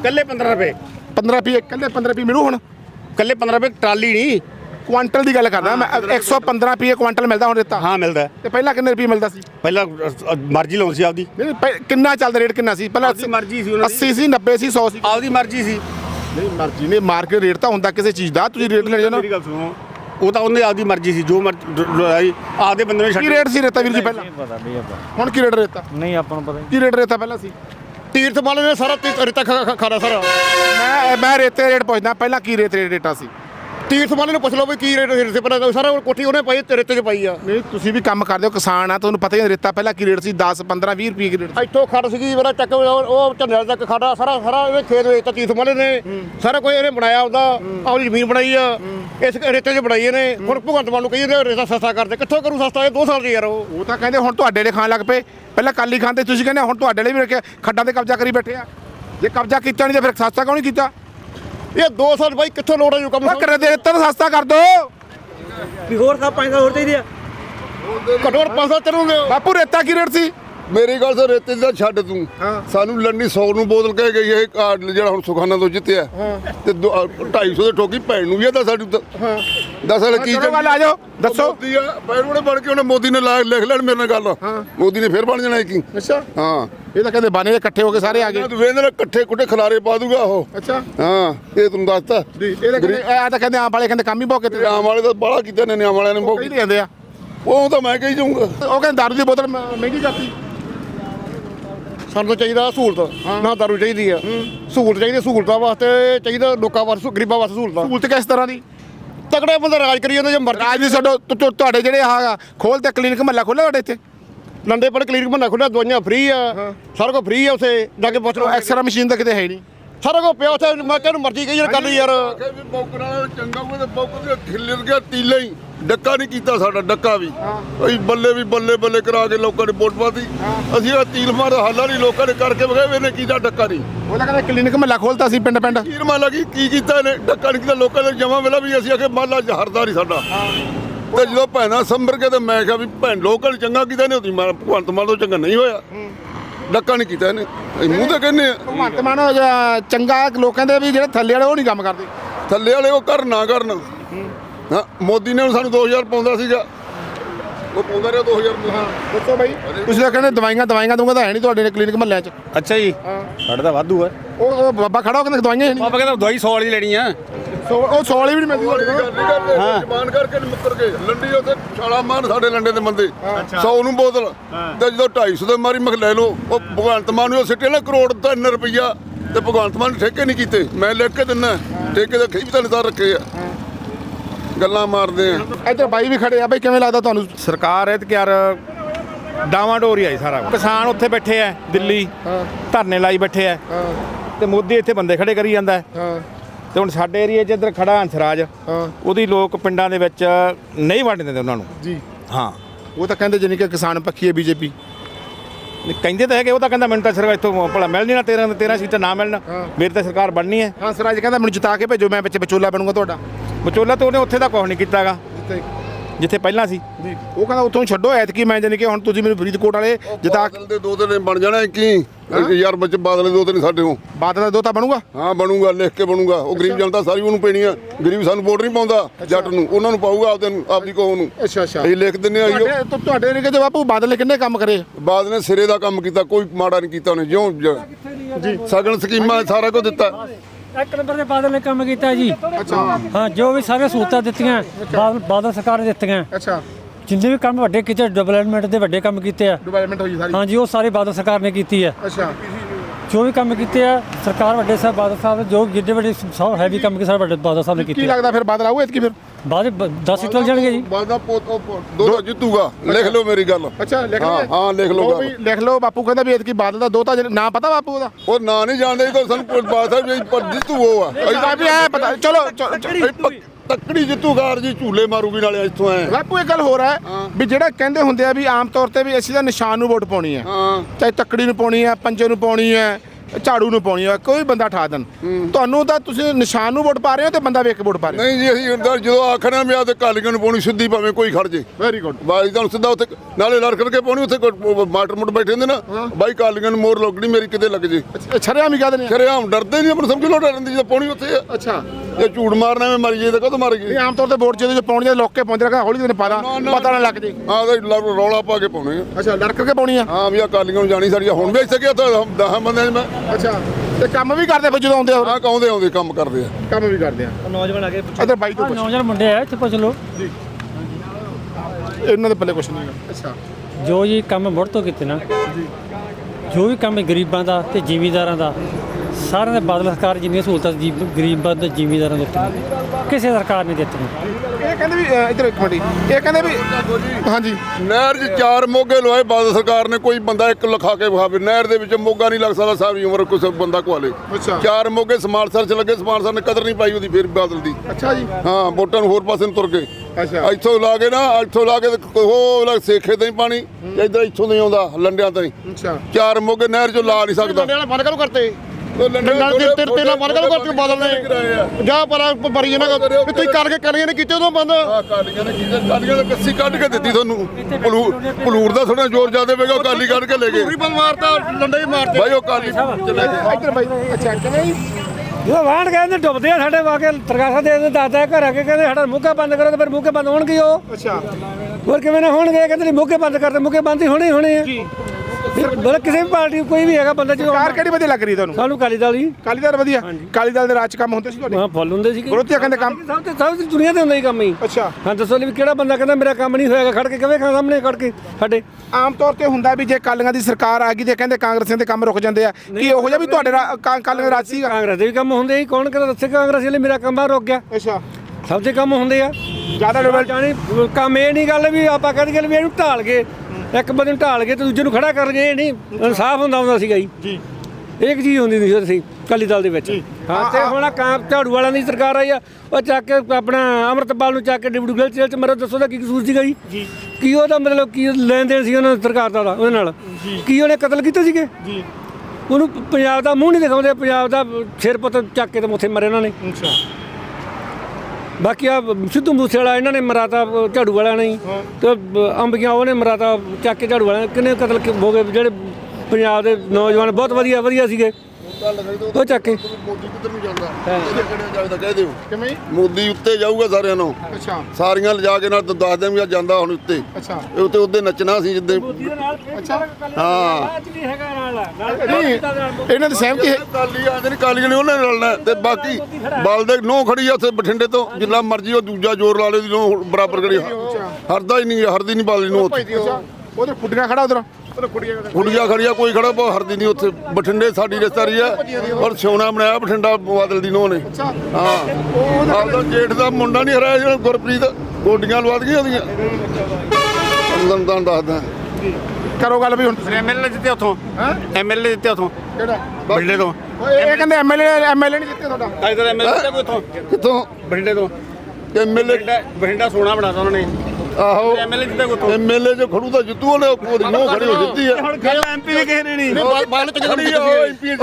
ਕੱਲੇ 15 ਰੁਪਏ। 15 ਰੁਪਏ ਕੱਲੇ 15 ਰੁਪਏ ਮਿਲੂ ਹੁਣ। ਕੱਲੇ 15 ਰੁਪਏ ਟਰਾਲੀ ਨਹੀਂ। ਕੁਆਂਟਲ ਦੀ ਗੱਲ ਕਰਦਾ ਮੈਂ 115 ਰੁਪਏ ਕੁਆਂਟਲ ਮਿਲਦਾ ਹੁਣ ਰੇਤਾ ਹਾਂ ਮਿਲਦਾ ਹੈ। ਤੇ ਪਹਿਲਾਂ ਕਿੰਨੇ ਰੁਪਏ ਮਿਲਦਾ ਸੀ? ਪਹਿਲਾਂ ਅ, ਮਰਜ਼ੀ ਲਾਉਂਦੀ ਸੀ ਆਪਦੀ। ਨਹੀਂ ਪਹਿ- ਕਿੰਨਾ ਚੱਲਦਾ ਰੇਟ ਕਿੰਨਾ ਸੀ? ਪਹਿਲਾਂ ਆਪਦੀ ਮਰਜ਼ੀ ਸੀ ਉਹਨਾਂ ਦੀ। 80 ਸੀ 90 ਸੀ 100 ਸੀ। ਆਪਦੀ ਮਰਜ਼ੀ ਸੀ। ਨਹੀਂ ਮਰਜ਼ੀ ਨਹੀਂ ਮਾਰਕੀਟ ਰੇਟ ਤਾਂ ਹੁੰਦਾ ਕਿਸੇ ਚੀਜ਼ ਦਾ ਤੁਸੀਂ ਰੇਟ ਲੈ ਜਾਣਾ ਮੇਰੀ ਗੱਲ ਸੁਣੋ ਉਹ ਤਾਂ ਉਹਨੇ ਆਪਦੀ ਮਰਜ਼ੀ ਸੀ ਜੋ ਮਰਜ਼ੀ ਆਪਦੇ ਬੰਦੇ ਨੂੰ ਛੱਡ ਕੀ ਰੇਟ ਸੀ ਰੇਤਾ ਵੀਰ ਜੀ ਪਹਿਲਾਂ? ਪਤਾ ਨਹੀਂ ਆਪਾਂ ਹੁਣ ਕੀ ਰੇਟ ਰੇਤਾ ਨਹੀਂ ਆਪਾਂ ਨੂੰ ਪਤਾ ਕੀ ਰੇਟ ਰੇਤਾ ਪਹਿਲਾਂ ਸੀ? ਤੀਰਥ ਵਾਲੇ ਨੇ ਸਾਰਾ ਰੇਤਾ ਖਾ- ਖਾ- ਖਾਣਾ ਸਾਰਾ। ਮੈਂ ਮੈਂ ਰੇਤੇ ਰੇਟ ਪੁੱਛਦਾ ਪਹਿਲਾਂ ਕੀ ਰੇਟ ਰੇਟਾ ਸੀ? ਤੀਰਥ ਵਾਲੇ ਨੂੰ ਪੁੱਛ ਲਓ ਵੀ ਕੀ ਰੇਟ ਰੇਟ ਸੀ ਪਹਿਲਾਂ ਸਾਰਾ ਕੋਠੀ ਉਹਨੇ ਪਾਈ ਤੇ ਰੇਤੇ 'ਚ ਪਾਈ ਆ। ਨਹੀਂ ਤੁਸੀਂ ਵੀ ਕੰਮ ਕਰਦੇ ਹੋ ਕਿਸਾਨ ਆ ਤੁਹਾਨੂੰ ਪਤਾ ਹੀ ਰੇਤਾ ਪਹਿਲਾਂ ਕੀ ਰੇਟ ਸੀ 10 15 20 ਰੁਪਏ ਕੀ ਰੇਟ ਇੱਥੋਂ ਖੜ ਸੀਗੀ ਮੇਰਾ ਚੱਕ ਉਹ ਝੰਡੇ ਤੱਕ ਖੜਾ ਸਾਰਾ ਸਾਰਾ ਇਹਦੇ ਖੇਤ ਵਿੱਚ ਤਾਂ ਤੀਰਥ ਵਾਲੇ ਨੇ। ਸਾਰਾ ਕੋਈ ਇਹਨੇ ਬਣਾਇਆ ਉਹਦਾ ਆਪਣੀ ਜ਼ਮੀਨ ਬਣਾਈ ਆ। ਇਸ ਰੇਤੇ 'ਚ ਬਣਾਈ ਇਹਨੇ। ਹੁਣ ਭਗਵੰਤ ਮਾਨ ਨੂੰ ਕਹੀਏ ਰੇਤਾ ਸਸਤਾ ਕਰਦੇ ਕਿੱਥੋਂ ਕਰੂ ਸਸਤਾ? ਇਹ 2 ਸਾਲ ਦੀ ਯਾਰ ਉਹ। ਉਹ ਤਾਂ ਕਹਿੰਦੇ ਹੁਣ ਤੁਹਾਡੇ ਲਈ ਖਾਣ ਲੱਗ ਪਏ। ਪਹਿਲਾਂ ਕਾਲੀ ਖਾਂਦੇ ਤੁਸੀਂ ਕਹਿੰਦੇ ਹੁਣ ਤੁਹਾਡੇ ਲਈ ਵੀ ਰੱਖਿਆ ਖੱਡਾਂ ਤੇ ਕਬਜ਼ਾ ਕਰੀ ਬੈਠੇ ਆ। ਜੇ ਕਬਜ਼ਾ ਕੀਤਾ ਨਹੀਂ ਤੇ ਫਿਰ ਸਸਤਾ ਕਿਉਂ ਨਹੀਂ ਕੀਤਾ? ਇਹ 2 ਸਾਲ ਬਾਈ ਕਿੱਥੋਂ ਲੋੜ ਹੈ ਜੋ ਕੰਮ ਉਹ ਕਰ ਦੇ? ਰੇਤਾ ਤਾਂ ਸਸਤਾ ਕਰ ਦੋ। ਵੀ ਹੋਰ ਸਾਹਿਬ ਪੰਜ ਸਾਲ ਹੋਰ ਚਾਹੀਦੇ ਆ। ਘੱਟੋ ਘੱਟ 5 ਸਾਲ ਚੱਲੂਗੇ ਬਾਪੂ ਰੇਤਾ ਕੀ ਰੇਟ ਸੀ? ਮੇਰੀ ਗੱਲ ਸਰ ਰੇਤੇ ਦਾ ਛੱਡ ਤੂੰ। ਸਾਨੂੰ ਲੰਨੀ 100 ਨੂੰ ਬੋਤਲ ਕਹਿ ਗਈ ਇਹ ਕਾਰਡ ਜਿਹੜਾ ਹੁਣ ਸੁਖਾਨਾ ਤੋਂ ਜਿੱਤਿਆ। ਤੇ 250 ਦੇ ਠੋਕੀ ਭੈਣ ਨੂੰ ਵੀ ਆ ਤਾਂ ਸਾਡੀ ਦੱਸ ਕੀ ਚਲੋ ਗੱਲ ਆ ਜਾਓ ਦੱਸੋ। ਮੋਦੀ ਆ ਪੈਰ ਬਣ ਕੇ ਉਹਨੇ ਮੋਦੀ ਨੇ ਲਾ ਲਿਖ ਲੈਣ ਮੇਰੇ ਨਾਲ ਗੱਲ। ਮੋਦੀ ਨੇ ਫੇਰ ਬਣ ਜਾਣਾ ਕੀ ਅੱਛਾ। ਹਾਂ। ਇਹ ਤਾਂ ਕਹਿੰਦੇ ਬਾਨੇ ਇਕੱਠੇ ਹੋ ਕੇ ਸਾਰੇ ਆ ਗਏ। ਤੂੰ ਵੇਂਦੇ ਇਕੱਠੇ ਕੁੱਟੇ ਖਲਾਰੇ ਪਾ ਦੂਗਾ ਉਹ। ਅੱਛਾ। ਹਾਂ ਇਹ ਤੁਹਾਨੂੰ ਦੱਸਤਾ ਜੀ ਇਹ ਤਾਂ ਕਹਿੰਦੇ ਇਹ ਤਾਂ ਕਹਿੰਦੇ ਆਪ ਵਾਲੇ ਕਹਿੰਦੇ ਕੰਮ ਹੀ ਭੋਕੇ ਤੇ ਆਮ ਵਾਲੇ ਤਾਂ ਬਾਹਲਾ ਕੀਤਾ ਨੇ ਨਿਆਮ ਵਾਲਿਆਂ ਨੇ ਕਹੀ ਬਹੁਤ- ਜਾਂਦੇ ਆ। ਉਹ ਤਾਂ ਮੈਂ ਕਹੀ ਜਾਊਂਗਾ। ਉਹ ਕਹਿੰਦੇ ਦਾਰੂ ਦੀ ਬੋਤਲ ਮ- ਮਹਿੰਗੀ ਕਰਤੀ ਸਾਨੂੰ ਤਾਂ ਚਾਹੀਦਾ ਸਹੂਲਤ। ਨਾ ਦਾਰੂ ਚਾਹੀਦੀ ਆ। ਸਹੂਲਤ ਚਾਹੀਦੀ ਸਹੂਲਤਾਂ ਵਾਸਤੇ ਚਾਹੀਦਾ ਲੋਕਾਂ ਵਾਸਤੇ ਗਰੀਬਾਂ ਵਾਸਤੇ ਸਹੂਲਤਾਂ। ਸਹੂਲਤ ਕਿਸ ਤਰ੍ਹਾਂ ਦੀ? ਤਕੜੇ ਬੰਦਾ ਰਾਜ ਕਰੀ ਜਾਂਦਾ ਜੇ ਮਰਜ਼ੀ। ਰਾਜ ਤੁ- ਤੁ- ਤੁਹਾਡੇ ਜਿਹੜੇ ਆ ਖੋਲ ਤੇ ਕਲੀਨਿਕ ਮਹੱਲਾ ਖੋਲਿਆ ਤੁਹਾਡੇ ਇੱਥੇ? ਲੰਡੇ ਪਰ ਕਲੀਨਿਕ ਬੰਨਾ ਖੁੱਲਿਆ ਦਵਾਈਆਂ ਫ੍ਰੀ ਆ ਸਾਰਾ ਕੁਝ ਫ੍ਰੀ ਆ ਉਥੇ ਜਾ ਕੇ ਪੁੱਛ ਲਓ। ਐਕਸਰਾ ਮਸ਼ੀਨ ਤਾਂ ਕਿਤੇ ਹੈ ਨਹੀਂ। ਸਾਰਾ ਕੁਝ ਪਿਆ ਉਥੇ ਮੈਂ ਕਹਿੰਦਾ ਮਰਜ਼ੀ ਕਹੀ ਯਾਰ ਕਰ ਲਈ ਯਾਰ। ਆਖਿਆ ਵੀ ਬੌਕਰ ਵਾਲਾ ਚੰਗਾ ਕੋਈ ਤੇ ਬੌਕਰ ਦੇ ਖਿੱਲਰ ਗਿਆ ਤੀਲਾ ਹੀ। ਡੱਕਾ ਨਹੀਂ ਕੀਤਾ ਸਾਡਾ ਡੱਕਾ ਵੀ। ਅਸੀਂ ਬੱਲੇ ਵੀ ਬੱਲੇ ਬੱਲੇ ਕਰਾ ਕੇ ਲੋਕਾਂ ਨੇ ਵੋਟ ਪਾਤੀ। ਅਸੀਂ ਇਹ ਤੀਲ ਮਾਰ ਹਾਲਾ ਨਹੀਂ ਲੋਕਾਂ ਨੇ ਕਰਕੇ ਵਗਾਏ ਇਹਨੇ ਕੀਤਾ ਡੱਕਾ ਨਹੀਂ। ਉਹ ਕਹਿੰਦੇ ਕਲੀਨਿਕ ਮਹੱਲਾ ਖੋਲਤਾ ਸੀ ਪਿੰਡ ਪਿੰਡ। ਤੀਰ ਮਾਲਾ ਕੀ ਕੀ ਕੀਤਾ ਇਹਨੇ? ਡੱਕਾ ਨਹੀਂ ਕੀਤਾ ਲੋਕਾਂ ਨੇ ਜਮਾ ਵੇਲਾ ਵੀ ਅਸੀਂ ਆਖੇ ਮਾਲਾ ਹਰਦਾ ਨਹੀਂ ਸਾਡਾ। ਤੇ ਜਦੋਂ ਭੈਣਾ ਸੰਭਰ ਕੇ ਤੇ ਮੈਂ ਕਿਹਾ ਵੀ ਭੈਣ ਲੋਕਾਂ ਨੇ ਚੰਗਾ ਕੀਤਾ ਨੇ ਉਹਦੀ ਮਾਂ ਭਗਵੰਤ ਮਾਨ ਤੋਂ ਚੰਗਾ ਨਹੀਂ ਹੋਇਆ। ਡੱਕਾ ਨਹੀਂ ਕੀਤਾ ਇਹਨੇ। ਅਸੀਂ ਮੂੰਹ ਤੇ ਕਹਿੰਦੇ ਆ ਭਗਵੰਤ ਮਾਨ ਚੰਗਾ ਲੋਕ ਕਹਿੰਦੇ ਵੀ ਜਿਹੜੇ ਥੱਲੇ ਵਾਲੇ ਉਹ ਨਹੀਂ ਕੰਮ ਕਰਦੇ। ਥੱਲੇ ਵਾਲੇ ਉਹ ਕਰਨ ਨਾ ਕਰਨ। ਹਾਂ ਮੋਦੀ ਨੇ ਸਾਨੂੰ 2000 ਪਾਉਂਦਾ ਸੀਗਾ। ਉਹ ਪਾਉਂਦਾ ਰਿਹਾ 2000 ਹਾਂ ਦੱਸੋ ਬਾਈ। ਤੁਸੀਂ ਤਾਂ ਕਹਿੰਦੇ ਦਵਾਈਆਂ ਦਵਾਈਆਂ ਦੂੰਗਾ ਤਾਂ ਹੈ ਨਹੀਂ ਤੁਹਾਡੇ ਕਲੀਨਿਕ ਮਹੱਲਿਆਂ 'ਚ। ਅੱਛਾ ਜੀ। ਸਾਡੇ ਤਾਂ ਵਾਧੂ ਹੈ। ਉਹ ਉਹ ਬਾਬਾ ਖੜਾ ਹੋ ਕਹਿੰਦੇ ਦਵਾਈਆਂ ਹੈ ਨਹੀਂ। ਪਾਪਾ ਕਹਿੰਦਾ ਦਵਾਈ 100 ਵਾਲੀ ਲੈਣੀ ਆ। ਸੋ ਉਹ 100 ਵਾਲੀ ਵੀ ਨਹੀਂ ਮਿਲਦੀ ਤੁਹਾਡੇ ਕੋਲ ਹਾਂ। ਜ਼ਬਾਨ ਕਰਕੇ ਨੀ ਮੁੱਕਰ ਕੇ। ਲੰਡੀ ਉੱਥੇ ਛਾਲਾ ਮਾਰ ਸਾਡੇ ਲੰਡੇ ਦੇ ਬੰਦੇ 100 ਨੂੰ ਬੋਤਲ। ਤੇ ਜਦੋਂ 250 ਦੇ ਮਾਰੀ ਮਖ ਲੈ ਲਓ ਉਹ ਭਗਵੰਤ ਮਾਨ ਨੂੰ ਉਹ ਸਿੱਟੇ ਨਾ ਕਰੋੜ 3 ਰੁਪਈਆ। ਤੇ ਭਗਵੰਤ ਮਾਨ ਨੇ ਠੇਕੇ ਨਹੀਂ ਕੀਤੇ। ਮੈਂ ਲਿਖ ਕੇ ਦਿੰਨਾ। ਠੇਕੇ ਦੇ ਖੀਬ ਤਾਂ ਨਿਦਾਰ ਰੱਖੇ ਆ। ਗੱਲਾਂ ਮਾਰਦੇ ਆ। ਇੱਧਰ ਬਾਈ ਵੀ ਖੜੇ ਆ। ਬਾਈ ਕਿਵੇਂ ਲੱਗਦਾ ਤੁਹਾਨੂੰ? ਸਰਕਾਰ ਐਤਕ ਯਾਰ ਡਾਵਾਂ ਡੋਰੀ ਆਈ ਸਾਰਾ ਕੁਛ। ਕਿਸਾਨ ਉੱਥੇ ਬੈਠੇ ਆ ਦਿੱਲੀ ਧਰਨੇ ਲਾਈ ਬੈਠੇ ਆ। ਤੇ ਮੋਦੀ ਇੱਥੇ ਬੰਦੇ ਖੜੇ ਕਰੀ ਜਾਂਦਾ ਹੈ। ਤੇ ਹੁਣ ਸਾਡੇ ਏਰੀਏ 'ਚ ਇੱਧਰ ਖੜਾ ਹੰਸਰਾਜ। ਉਹਦੀ ਲੋਕ ਪਿੰਡਾਂ ਦੇ ਵਿੱਚ ਨਹੀਂ ਵੰਡ ਦਿੰਦੇ ਉਹਨਾਂ ਨੂੰ। ਜੀ। ਹਾਂ। ਉਹ ਤਾਂ ਕਹਿੰਦੇ ਜਾਨੀ ਕਿ ਕਿਸਾਨ ਪੱਖੀ ਹੈ ਬੀਜੇਪੀ। ਕਹਿੰਦੇ ਤਾਂ ਹੈਗੇ ਉਹ ਤਾਂ ਕਹਿੰਦਾ ਮੈਨੂੰ ਤਾਂ ਸਰਕਾਰ ਇੱਥੋਂ ਭਲਾ ਮਿਲ ਨਹੀਂ ਨਾ 13 13 ਸੀਟਾਂ ਨਾ ਮਿਲਣ। ਮੇਰੀ ਤਾਂ ਸਰਕਾਰ ਬਣਨੀ ਹੈ। ਹਾਂ ਸਰਾਜ ਕਹਿੰਦਾ ਮੈਨੂੰ ਜਿਤਾ ਕੇ ਭੇਜੋ ਮੈਂ ਵਿੱਚ ਵਿਚੋਲਾ ਬਣੂੰਗਾ ਤੁਹਾਡਾ। ਵਿਚੋਲਾ ਤੇ ਉਹਨੇ ਉੱਥੇ ਦਾ ਕੁਛ ਨਹੀਂ ਕੀਤਾਗਾ ਜਿੱਥੇ ਪਹਿਲਾਂ ਸੀ। ਉਹ ਕਹਿੰਦਾ ਉੱਥੋਂ ਛੱਡੋ ਐਤਕੀ ਮੈਂ ਜਾਨੀ ਕਿ ਹੁਣ ਤੁਸੀਂ ਮੈਨੂੰ ਫਰੀਦਕੋਟ ਵਾਲੇ ਜਿਤਾ ਬਾਦਲ ਦੇ ਦੋ ਦਿਨ ਬਣ ਜਾਣਾ ਕੀ ਯਾਰ ਬੱਚੇ ਬਾਦਲ ਦੇ ਦੋ ਦਿਨ ਸਾਡੇ ਨੂੰ ਬਾਦਲ ਦਾ ਦੋਤਾ ਬਣੂਗਾ? ਹਾਂ ਬਣੂਗਾ ਲਿਖ ਕੇ ਬਣੂਗਾ। ਉਹ ਗਰੀਬ ਜਨਤਾ ਸਾਰੀ ਉਹਨੂੰ ਪੈਣੀ ਆ। ਗਰੀਬ ਸਾਨੂੰ ਵੋਟ ਨਹੀਂ ਪਾਉਂਦਾ ਜੱਟ ਨੂੰ। ਉਹਨਾਂ ਨੂੰ ਪਾਊਗਾ ਆਪਦੇ ਨੂੰ ਆਪਦੀ ਕੌਮ ਨੂੰ। ਅੱਛਾ ਅੱਛਾ। ਅਸੀਂ ਲਿਖ ਦਿੰਨੇ ਆ। ਤੁਹਾਡੇ ਤੁ- ਤੁਹਾਡੇ ਏਰੀਏ 'ਚ ਬਾਪੂ ਬਾਦਲ ਨੇ ਕਿੰਨੇ ਕੰਮ ਕਰੇ? ਬਾਦ ਨੇ ਸਿਰੇ ਦਾ ਕੰਮ ਕੀਤਾ ਕੋਈ ਮਾੜਾ ਨਹੀਂ ਕੀਤਾ ਉਹਨੇ ਜਿਉਂ ਜੀ। ਸਗਨ ਸਕੀਮਾਂ ਸਾਰਾ ਕੁਝ ਦਿੱਤਾ। ਇੱਕ ਨੰਬਰ ਦੇ ਬਾਦਲ ਨੇ ਕੰਮ ਕੀਤਾ ਜੀ। ਅੱਛਾ। ਹਾਂ ਜੋ ਵੀ ਸਾਰੇ ਸਹੂਲਤਾਂ ਦਿੱਤੀਆਂ ਬਾਦਲ ਬਾਦਲ ਸਰਕਾਰ ਨੇ ਦਿੱਤੀਆਂ। ਅੱਛਾ। ਜਿੰਨੇ ਵੀ ਕੰਮ ਵੱਡੇ ਕੀਤੇ ਡਿਵੈਲਪਮੈਂਟ ਦੇ ਵੱਡੇ ਕੰਮ ਕੀਤੇ ਆ। ਡਿਵੈਲਪਮੈਂਟ ਹੋਈ ਸਾਰੀ। ਹਾਂਜੀ ਉਹ ਸਾਰੇ ਬਾਦਲ ਸਰਕਾਰ ਨੇ ਕੀਤੀ ਆ। ਅੱਛਾ। ਜੋ ਵੀ ਕੰਮ ਕੀਤੇ ਆ ਸਰਕਾਰ ਵੱਡੇ ਸਾਹਿਬ ਬਾਦਲ ਸਾਹਿਬ ਨੇ ਜੋ ਜਿੱਡੇ ਵੱਡੇ ਸਭ ਹੈਵੀ ਕੰਮ ਕੀਤੇ ਸਾਰੇ ਵੱਡੇ ਬਾਦਲ ਸਾਹਿਬ ਨੇ ਕੀ ਕੀਤੇ ਆ। ਲੱਗਦਾ ਫਿਰ ਬਾਦਲ ਆਊ ਐਤਕੀ ਫਿਰ ਬਾਅਦ 10 ਸੀਟ ਚੱਲ ਜਾਣਗੇ ਜੀ ਬਾਦ ਦਾ ਪੋਤ ਉਹ ਪੋਤ- ਦੋ ਜਿੱਤੂਗਾ ਲਿਖ ਲਓ ਮੇਰੀ ਗੱਲ ਅੱਛਾ ਲਿਖ ਹਾਂ? ਹਾਂ ਲਿਖ ਲਓ। ਵੀ ਲਿਖ ਲਓ ਬਾਪੂ ਕਹਿੰਦਾ ਵੀ ਐਤਕੀ ਬਾਦਲ ਦਾ ਦੋਤਾ ਜਿਹੜਾ ਨਾਂ ਪਤਾ ਬਾਪੂ ਉਹਦਾ ਉਹ ਨਾਂ ਨਹੀਂ ਜਾਣਦੇ ਤਾਂ ਸਾਨੂੰ ਕੋਈ ਬਾਤ ਹੈ ਵੀ ਪਰ ਜਿੱਤੂ ਉਹ ਆ ਇਹਦਾ ਵੀ ਐ ਪਤਾ ਚਲੋ ਚਲੋ, ਚਲੋ। ਤੱਕੜੀ ਜਿੱਤੂਗਾਰ ਜੀ ਝੂਲੇ ਮਾਰੂਗੀ ਨਾਲੇ ਇੱਥੋਂ ਐ। ਬਾਪੂ ਇਹ ਗੱਲ ਹੋਰ ਹੈ ਵੀ ਜਿਹੜਾ ਕਹਿੰਦੇ ਹੁੰਦੇ ਆ ਵੀ ਆਮ ਤੌਰ ਤੇ ਵੀ ਅਸੀਂ ਤਾਂ ਨਿਸ਼ਾਨ ਨੂੰ ਵੋਟ ਪਾਉਣੀ ਹੈ। ਹਾਂ। ਚਾਹੇ ਤੱਕੜੀ ਨੂੰ ਪਾਉਣੀ ਹੈ ਪੰਜੇ ਨੂੰ ਪਾਉਣੀ ਹੈ ਝਾੜੂ ਨੂੰ ਪਾਉਣੀ ਹੈ ਕੋਈ ਬੰਦਾ ਠਾ ਦੇਣ। ਤੁਹਾਨੂੰ ਤਾਂ ਤੁਸੀਂ ਨਿਸ਼ਾਨ ਨੂੰ ਵੋਟ ਪਾ ਰਹੇ ਹੋ ਤੇ ਬੰਦਾ ਵੇਖ ਵੋਟ ਪਾ ਰਹੇ। ਨਹੀਂ ਜੀ ਅਸੀਂ ਅੰਦਰ ਜਦੋਂ ਆਖਣਾ ਵੀ ਆ ਤੇ ਕਾਲੀਆਂ ਨੂੰ ਪਾਉਣੀ ਸਿੱਧੀ ਭਾਵੇਂ ਕੋਈ ਖੜ ਜੇ। ਵੈਰੀ ਗੁੱਡ ਬਾਈ ਤੁਹਾਨੂੰ ਸਿੱਧਾ ਉੱਥੇ ਨਾਲੇ ਲੜ ਕਰਕੇ ਪਾਉਣੀ ਉੱਥੇ ਮਾਟਰ ਮੁੱਟ ਬੈਠੇ ਹੁੰਦੇ ਨਾ। ਬਾਈ ਕਾਲੀਆਂ ਨੂੰ ਮੋਰ ਲੱਗਣੀ ਮੇਰੀ ਕਿਤੇ ਲੱਗ ਜੇ। ਛੜਿਆ ਵੀ ਕਹਦੇ ਨੇ? ਸ਼ਰੇਆਮ ਡਰਦੇ ਨਹੀਂ ਆਪਣਾ ਸਮਝ ਲੋ ਡਰਨ ਦੀ ਜਦੋਂ ਪਾਉਣੀ ਉੱਥੇ। ਅੱਛਾ। ਜੇ ਝੂੜ ਮਾਰਨਾ ਐਵੇਂ ਮਰ ਜੇ ਤਾਂ ਕਦੋਂ ਮਰ ਇਹ ਗਏ ਆਮ ਤੌਰ ਤੇ ਵੋਟ ਜਦੋਂ ਪਾਉਣੀ ਹੈ ਲੋਕ ਕੇ ਪਾਉਂਦੇ ਰੱਖਾ ਹੌਲੀ ਦਿਨ ਪਾ ਦਾਂ ਪਤਾ ਨਾ। ਲੱਗ ਜੇ ਹਾਂ ਤੇ ਲ- ਰੌਲਾ ਪਾ ਕੇ ਪਾਉਣੇ ਆ। ਅੱਛਾ ਲੜ ਕਰਕੇ ਪਾਉਣੀ ਆ? ਹਾਂ ਵੀ ਆ ਕਾਲੀਆਂ ਨੂੰ ਜਾਣੀ ਸਾਡੀ ਹੁਣ ਵੀ ਇੱਥੇ ਗਿਆ ਤਾਂ 10 ਬੰਦਿਆਂ 'ਚ ਮੈਂ ਅੱਛਾ ਤੇ ਕੰਮ ਵੀ ਕਰਦੇ ਫਿਰ ਜਦੋਂ ਆਉਂਦੇ ਹੋ? ਆ ਕਾਉਂਦੇ ਆਉਂਦੇ ਕੰਮ ਕਰਦੇ ਆ। ਕੰਮ ਵੀ ਕਰਦੇ ਆ। ਨੌਜਵਾਨ ਆ ਕੇ ਇਧਰ ਬਾਈ ਤੋਂ ਪੁੱਛ। ਨੌਜਵਾਨ ਮੁੰਡੇ ਆ ਇੱਥੇ ਪੁੱਛ ਲਓ। ਇਹਨਾਂ ਦੇ ਪੱਲੇ ਕੁਛ ਨਹੀਂ ਹੈ ਅੱਛਾ। ਜੋ ਜੀ ਕੰਮ ਮੁੜ ਤੋਂ ਕੀਤੇ ਨਾ ਜੋ ਵੀ ਕੰਮ ਗਰੀਬਾਂ ਦਾ ਤੇ ਜ਼ਿਮੀਂਦਾਰਾਂ ਦਾ ਸਾਰਿਆਂ ਦੇ ਬਾਦਲ ਸਰਕਾਰ ਜਿੰਨੀਆਂ ਸਹੂਲਤਾਂ ਜੀ ਗਰੀਬਾਂ ਤੇ ਜ਼ਿਮੀਂਦਾਰਾਂ ਦੇ ਦਿੱਤੀਆਂ। ਕਿਸੇ ਸਰਕਾਰ ਨੇ ਦਿੱਤੀਆਂ। ਇਹ ਕਹਿੰਦੇ ਵੀ ਇੱਧਰ ਇੱਕ ਮਿੰਟ ਜੀ। ਇਹ ਕਹਿੰਦੇ ਵੀ ਹਾਂਜੀ। ਨਹਿਰ 'ਚ ਚਾਰ ਮੋਗੇ ਲਵਾਏ ਬਾਦਲ ਸਰਕਾਰ ਨੇ ਕੋਈ ਬੰਦਾ ਇੱਕ ਲਿਖਾ ਕੇ ਵਿਖਾਵੇ। ਨਹਿਰ ਦੇ ਵਿੱਚ ਮੋਗਾ ਨਹੀਂ ਲੱਗ ਸਕਦਾ ਸਾਰੀ ਉਮਰ ਕੋਈ ਬੰਦਾ ਖਵਾ ਲੇ ਅੱਛਾ। ਚਾਰ ਮੋਗੇ ਸਮਾਲਸਰ 'ਚ ਲੱਗੇ ਸਮਾਲਸਰ ਨੇ ਕਦਰ ਨਹੀਂ ਪਾਈ ਉਹਦੀ ਫਿਰ ਬਾਦਲ ਦੀ। ਅੱਛਾ ਜੀ। ਹਾਂ ਵੋਟਾਂ ਨੂੰ ਹੋਰ ਪਾਸੇ ਨੂੰ ਤੁਰ ਗਏ। ਅੱਛਾ। ਇੱਥੋਂ ਲਾ ਕੇ ਨਾ ਇੱਥੋਂ ਲਾ ਕੇ ਤੇ ਉਹ ਲਾ ਸੇਖੇ ਤੇ ਹੀ ਪਾਣੀ ਤੇ ਇੱਧਰ ਇੱਥੋਂ ਨਹੀਂ ਆਉਂਦਾ ਲੰਡਿਆਂ ਤੋਂ ਹੀ ਅੱਛਾ। ਚਾਰ ਮੋਗੇ ਨਹਿਰ 'ਚੋਂ ਲਾ ਨਹੀਂ ਸਕਦਾ। ਲੰਡੇ ਵਾਲਾ ਬੰਦ ਕਰੋ ਕਰਤੇ? ਲੰਡਿਆਂ ਨਾਲ ਥੋੜ੍ਹੇ- ਤੇ ਤੇਰਾ ਬੰਦ ਕਰੋ ਕਰਤੇ ਬਾਦਲ ਨੇ ਜਾ ਪਰ ਮਰੀ ਜਨਾ ਵੀ ਤੁਸੀਂ ਕਰਕੇ ਕਰੀਏ ਨੇ ਕੀਤੇ ਉਦੋਂ ਬੰਦ। ਆਹ ਕਾਲੀਆਂ ਨੇ ਕੀਤੇ ਕਾਲੀਆਂ ਨੇ ਕੱਸੀ ਕੱਢ ਕੇ ਦਿੱਤੀ ਤੁਹਾਨੂੰ। ਭਲੂਰ ਦਾ ਥੋੜਾ ਜ਼ੋਰ ਜ਼ਿਆਦਾ ਪਏਗਾ ਕਾਲੀ ਕੱਢ ਕੇ ਲੈ ਗਏ। ਪੂਰੀ ਬੰਦ ਮਾਰਤਾ ਲੰਡੇ ਹੀ ਮਾਰਤੇ। ਭਾਈ ਉਹ ਕਾਲੀ ਚਲੇ ਗਏ। ਇੱਧਰ ਬਾਈ ਅੱਛਾ ਜੀ ਜਦੋਂ ਵਾਹਣ ਕਹਿੰਦੇ ਡੁੱਬਦੇ ਆ ਸਾਡੇ ਵਾਕੇ ਤਰਗਾਸਾ ਦੇ ਦਿੰਦੇ ਦੱਸਦਾ ਘਰ ਆ ਕੇ ਕਹਿੰਦੇ ਸਾਡਾ ਮੁੱਕਾ ਬੰਦ ਕਰੋ? ਤੇ ਫਿਰ ਮੁੱਕੇ ਬੰਦ ਹੋਣਗੇ ਉਹ? ਅੱਛਾ। ਹੋਰ ਕਿਵੇਂ ਨਾ ਹੋਣਗੇ ਕਹਿੰਦੇ ਮੁੱਕੇ ਬੰਦ ਕਰਦੇ? ਮੁੱਕੇ ਬੰਦ ਹੀ ਹੋਣੇ ਹੀ ਹੋਣੇ ਆ। ਮਤਲਬ ਕਿਸੇ ਵੀ ਪਾਰਟੀ ਨੂੰ ਕੋਈ ਵੀ ਹੈਗਾ ਬੰਦਾ ਜਦੋਂ ਕਾਰ ਕਿਹੜੀ ਵਧੀਆ ਲੱਗ ਰਹੀ ਤੁਹਾਨੂੰ? ਸਾਨੂੰ ਕਾਲੀ ਦਲ ਜੀ ਕਾਲੀ ਦਲ ਵਧੀਆ? ਕਾਲੀ ਦਲ ਦੇ ਰਾਜ 'ਚ ਕੰਮ ਹੁੰਦੇ ਸੀ ਤੁਹਾਡੇ? ਹਾਂ ਫੁੱਲ ਹੁੰਦੇ ਸੀਗੇ। ਵਿਰੋਧੀਆਂ ਕਹਿੰਦੇ ਕੰਮ? ਸਭ ਤੇ ਸਭ ਤੇ ਦੁਨੀਆ ਤੇ ਹੁੰਦਾ ਹੀ ਕੰਮ ਹੀ। ਅੱਛਾ। ਹਾਂ ਦੱਸੋ ਵੀ ਕਿਹੜਾ ਬੰਦਾ ਕਹਿੰਦਾ ਮੇਰਾ ਕੰਮ ਨਹੀਂ ਹੋਏਗਾ ਖੜ ਕੇ ਕਿਵੇਂ ਖਾਂ ਸਾਹਮਣੇ ਖੜ ਕੇ ਸਾਡੇ? ਆਮ ਤੌਰ ਤੇ ਹੁੰਦਾ ਵੀ ਜੇ ਕਾਲੀਆਂ ਦੀ ਸਰਕਾਰ ਆ ਗਈ ਤੇ ਕਹਿੰਦੇ ਕਾਂਗਰਸੀਆਂ ਦੇ ਕੰਮ ਰੁਕ ਜਾਂਦੇ ਆ ਕੀ ਉਹੋ ਜਿਹਾ ਵੀ ਤੁਹਾਡੇ ਰਾ- ਕਾ- ਕਾਲੀਆਂ ਦਾ ਰਾਜ ਸੀਗਾ? ਕਾਂਗਰਸ ਦੇ ਵੀ ਕੰਮ ਹੁੰਦੇ ਸੀ। ਕੌਣ ਕਹਿੰਦਾ ਦੱਸੇ ਕਾਂਗਰਸ ਵਾਲੇ ਮੇਰਾ ਕੰਮ ਬਾਹਰ ਰੁਕ ਗਿਆ। ਅੱਛਾ। ਸਭ ਦੇ ਕੰਮ ਹੁੰਦੇ ਆ। ਜ਼ਿਆਦਾ ਡਿਵੈਲਪ ਜਾਣੀ ਕੰਮ ਇਹ ਨਹੀਂ ਗੱਲ ਵੀ ਆਪਾਂ ਕਹਿੰਦੇ ਵੀ ਇਹਨੂੰ ਢਾਲ ਕੇ ਇੱਕ ਬੰਦੇ ਨੂੰ ਢਾਲ ਕੇ ਤੇ ਦੂਜੇ ਨੂੰ ਖੜਾ ਕਰ ਗਏ ਨਹੀਂ ਇਨਸਾਫ ਹੁੰਦਾ ਹੁੰਦਾ ਸੀਗਾ ਜੀ। ਜੀ। ਇੱਕ ਚੀਜ਼ ਹੁੰਦੀ ਨਹੀਂ ਸੀ ਅਸੀਂ ਅਕਾਲੀ ਦਲ ਦੇ ਵਿੱਚ। ਹਾਂ ਤੇ ਹੁਣ ਆਹ ਕਾਂ ਝਾੜੂ ਵਾਲਿਆਂ ਦੀ ਸਰਕਾਰ ਆਈ ਆ ਉਹ ਚੱਕ ਕੇ ਆਪਣਾ ਅਮਰਤਪਾਲ ਨੂੰ ਚੱਕ ਕੇ ਡਿਪਟੀ ਗਲ ਚ ਮਰੋ ਦੱਸੋ ਦਾ ਕੀ ਕਸੂਰ ਸੀਗਾ ਜੀ? ਕੀ ਉਹਦਾ ਮਤਲਬ ਕੀ ਲੈਣ ਦੇਣ ਸੀ ਉਹਨਾਂ ਸਰਕਾਰ ਦਾ ਉਹਦਾ- ਨਾਲ? ਕੀ ਉਹਨੇ ਕਤਲ ਕੀਤੇ ਸੀਗੇ? ਜੀ। ਉਹਨੂੰ ਪੰਜਾਬ ਦਾ ਮੂੰਹ ਨਹੀਂ ਦਿਖਾਉਂਦੇ ਪੰਜਾਬ ਦਾ ਸਿਰ ਪੁੱਤ ਚੱਕ ਕੇ ਤੇ ਮੁੱਥੇ ਮਰੇ ਇਹਨਾਂ ਨੇ। ਅੱਛਾ। ਬਾਕੀ ਆ ਸਿੱਧੂ ਮੂਸੇ ਵਾਲਾ ਇਹਨਾਂ ਨੇ ਮਰਾਤਾ ਝਾੜੂ ਵਾਲਿਆਂ ਨੇ ਹੀ। ਤੇ ਅੰਬੀਆਂ ਉਹਨੇ ਮਰਾਤਾ ਚੱਕ ਕੇ ਝਾੜੂ ਵਾਲਿਆਂ ਨੇ। ਕਿੰਨੇ ਕਤਲ ਹੋ ਗਏ ਜਿਹੜੇ ਪੰਜਾਬ ਦੇ ਨੌਜਵਾਨ ਬਹੁਤ ਵਧੀਆ ਵਧੀਆ ਸੀਗੇ। ਉਹ ਚੱਕ ਕੇ। ਮੋਦੀ ਕਿੱਧਰ ਨੂੰ ਜਾਂਦਾ। ਇਹਦੇ ਕਿਹੜੇ ਜਾਇਦਾ ਕਹਿ ਦਿਓ। ਕਿਵੇਂ? ਮੋਦੀ ਉੱਤੇ ਜਾਊਗਾ ਸਾਰਿਆਂ ਨੂੰ। ਅੱਛਾ। ਸਾਰੀਆਂ ਲਿਜਾ ਕੇ ਨਾਲ ਦੱਸ ਆ ਜਾਂਦਾ ਹੁਣ ਉੱਤੇ। ਅੱਛਾ। ਇਹ ਉੱਤੇ ਉਹਦੇ ਨੱਚਣਾ ਸੀ ਜਿੱਦੇ ਅੱਛਾ। ਹਾਂ। ਨਹੀਂ ਹੈਗਾ ਨਾਲ। ਨਹੀਂ ਇਹਨਾਂ ਦੀ ਸਹਿਮਤੀ ਹੈ। ਕਾਲੀ ਆਂਦੇ ਨੇ ਕਾਲੀਆਂ ਨੇ ਉਹਨੇ ਰਲਣਾ ਤੇ ਬਾਕੀ ਬਲ ਦੇ ਨੋ ਖੜੀ ਆ ਉੱਥੇ ਬਠਿੰਡੇ ਤੋਂ। ਜਿੰਨਾ ਮਰਜ਼ੀ ਉਹ ਦੂਜਾ ਜ਼ੋਰ ਲਾ ਲੇ ਦੀ ਨੋ ਬਰਾਬਰ ਕਰੀ। ਹਰਦਾ ਹੀ ਨਹੀਂ ਹਰਦੀ ਨਹੀਂ ਬਾਲੀ ਨੂੰ ਉੱਥੇ। ਉਧਰ ਫੁੱਟੀਆਂ ਖੜਾ ਉਧਰ। ਕੁੜੀਆਂ ਖੜੀਆਂ। ਕੋਈ ਖੜਾ ਪਾ ਹਰਦੀ ਨਹੀਂ ਉੱਥੇ ਬਠਿੰਡੇ ਸਾਡੀ ਰਿਸ਼ਤੇਦਾਰੀ ਆ। ਔਰ ਸੋਨਾ ਬਣਾਇਆ ਬਠਿੰਡਾ ਬਾਦਲ ਦੀ ਨੋ। ਨੇ ਹਾਂ। ਆਪਦਾ ਜੇਠ ਦਾ ਮੁੰਡਾ ਨਹੀਂ ਹਰਾਇਆ ਜਿਹੜਾ ਗੁਰਪ੍ਰੀਤ ਗੋਡੀਆਂ ਲਵਾ ਦਈਆਂ ਉਹਦੀਆਂ। ਲੰਦਾਂ ਦੱਸਦਾ। ਕਰੋ ਗੱਲ ਵੀ ਹੁਣ ਤੁਸੀਂ। ਐਮਐਲਏ ਜਿੱਤੇ ਉਥੋਂ। ਐਮਐਲਏ ਜਿੱਤੇ ਉਥੋਂ। ਕਿਹੜਾ? ਬਠਿੰਡੇ ਤੋਂ। ਇਹ ਕਹਿੰਦੇ ਐਮਐਲਏ ਐਮਐਲਏ ਨਹੀਂ ਜਿੱਤੇ ਤੁਹਾਡਾ। ਇਧਰ ਐਮਐਲਏ ਜਿੱਤੇ ਕੋਈ ਉਥੋਂ? ਕਿੱਥੋਂ? ਬਠਿੰਡੇ ਤੋਂ। ਐਮਐਲਏ ਬਠਿੰਡਾ ਬਠਿੰਡਾ ਸੋਨਾ ਬਣਾਤਾ ਉਹਨਾਂ ਨੇ। ਆਹੋ। ਐਮਐਲਏ ਜਿੱਤੇ ਕੋਈ ਉਥੋਂ? ਐਮਐਲਏ ਜੋ ਖੜੂ ਤਾਂ ਜਿੱਤੂ ਉਹਨੇ ਉਹਦੀ ਨੋ ਖੜੀ ਹੋ ਜਿੱਤੀ ਆ। ਹੁਣ ਗੱਲ ਐਮਪੀ ਵੀ ਕਿਸੇ ਨੇ ਨਹੀਂ। ਚੰਗੇ ਕੰਮ ਖੜੀ ਆ MP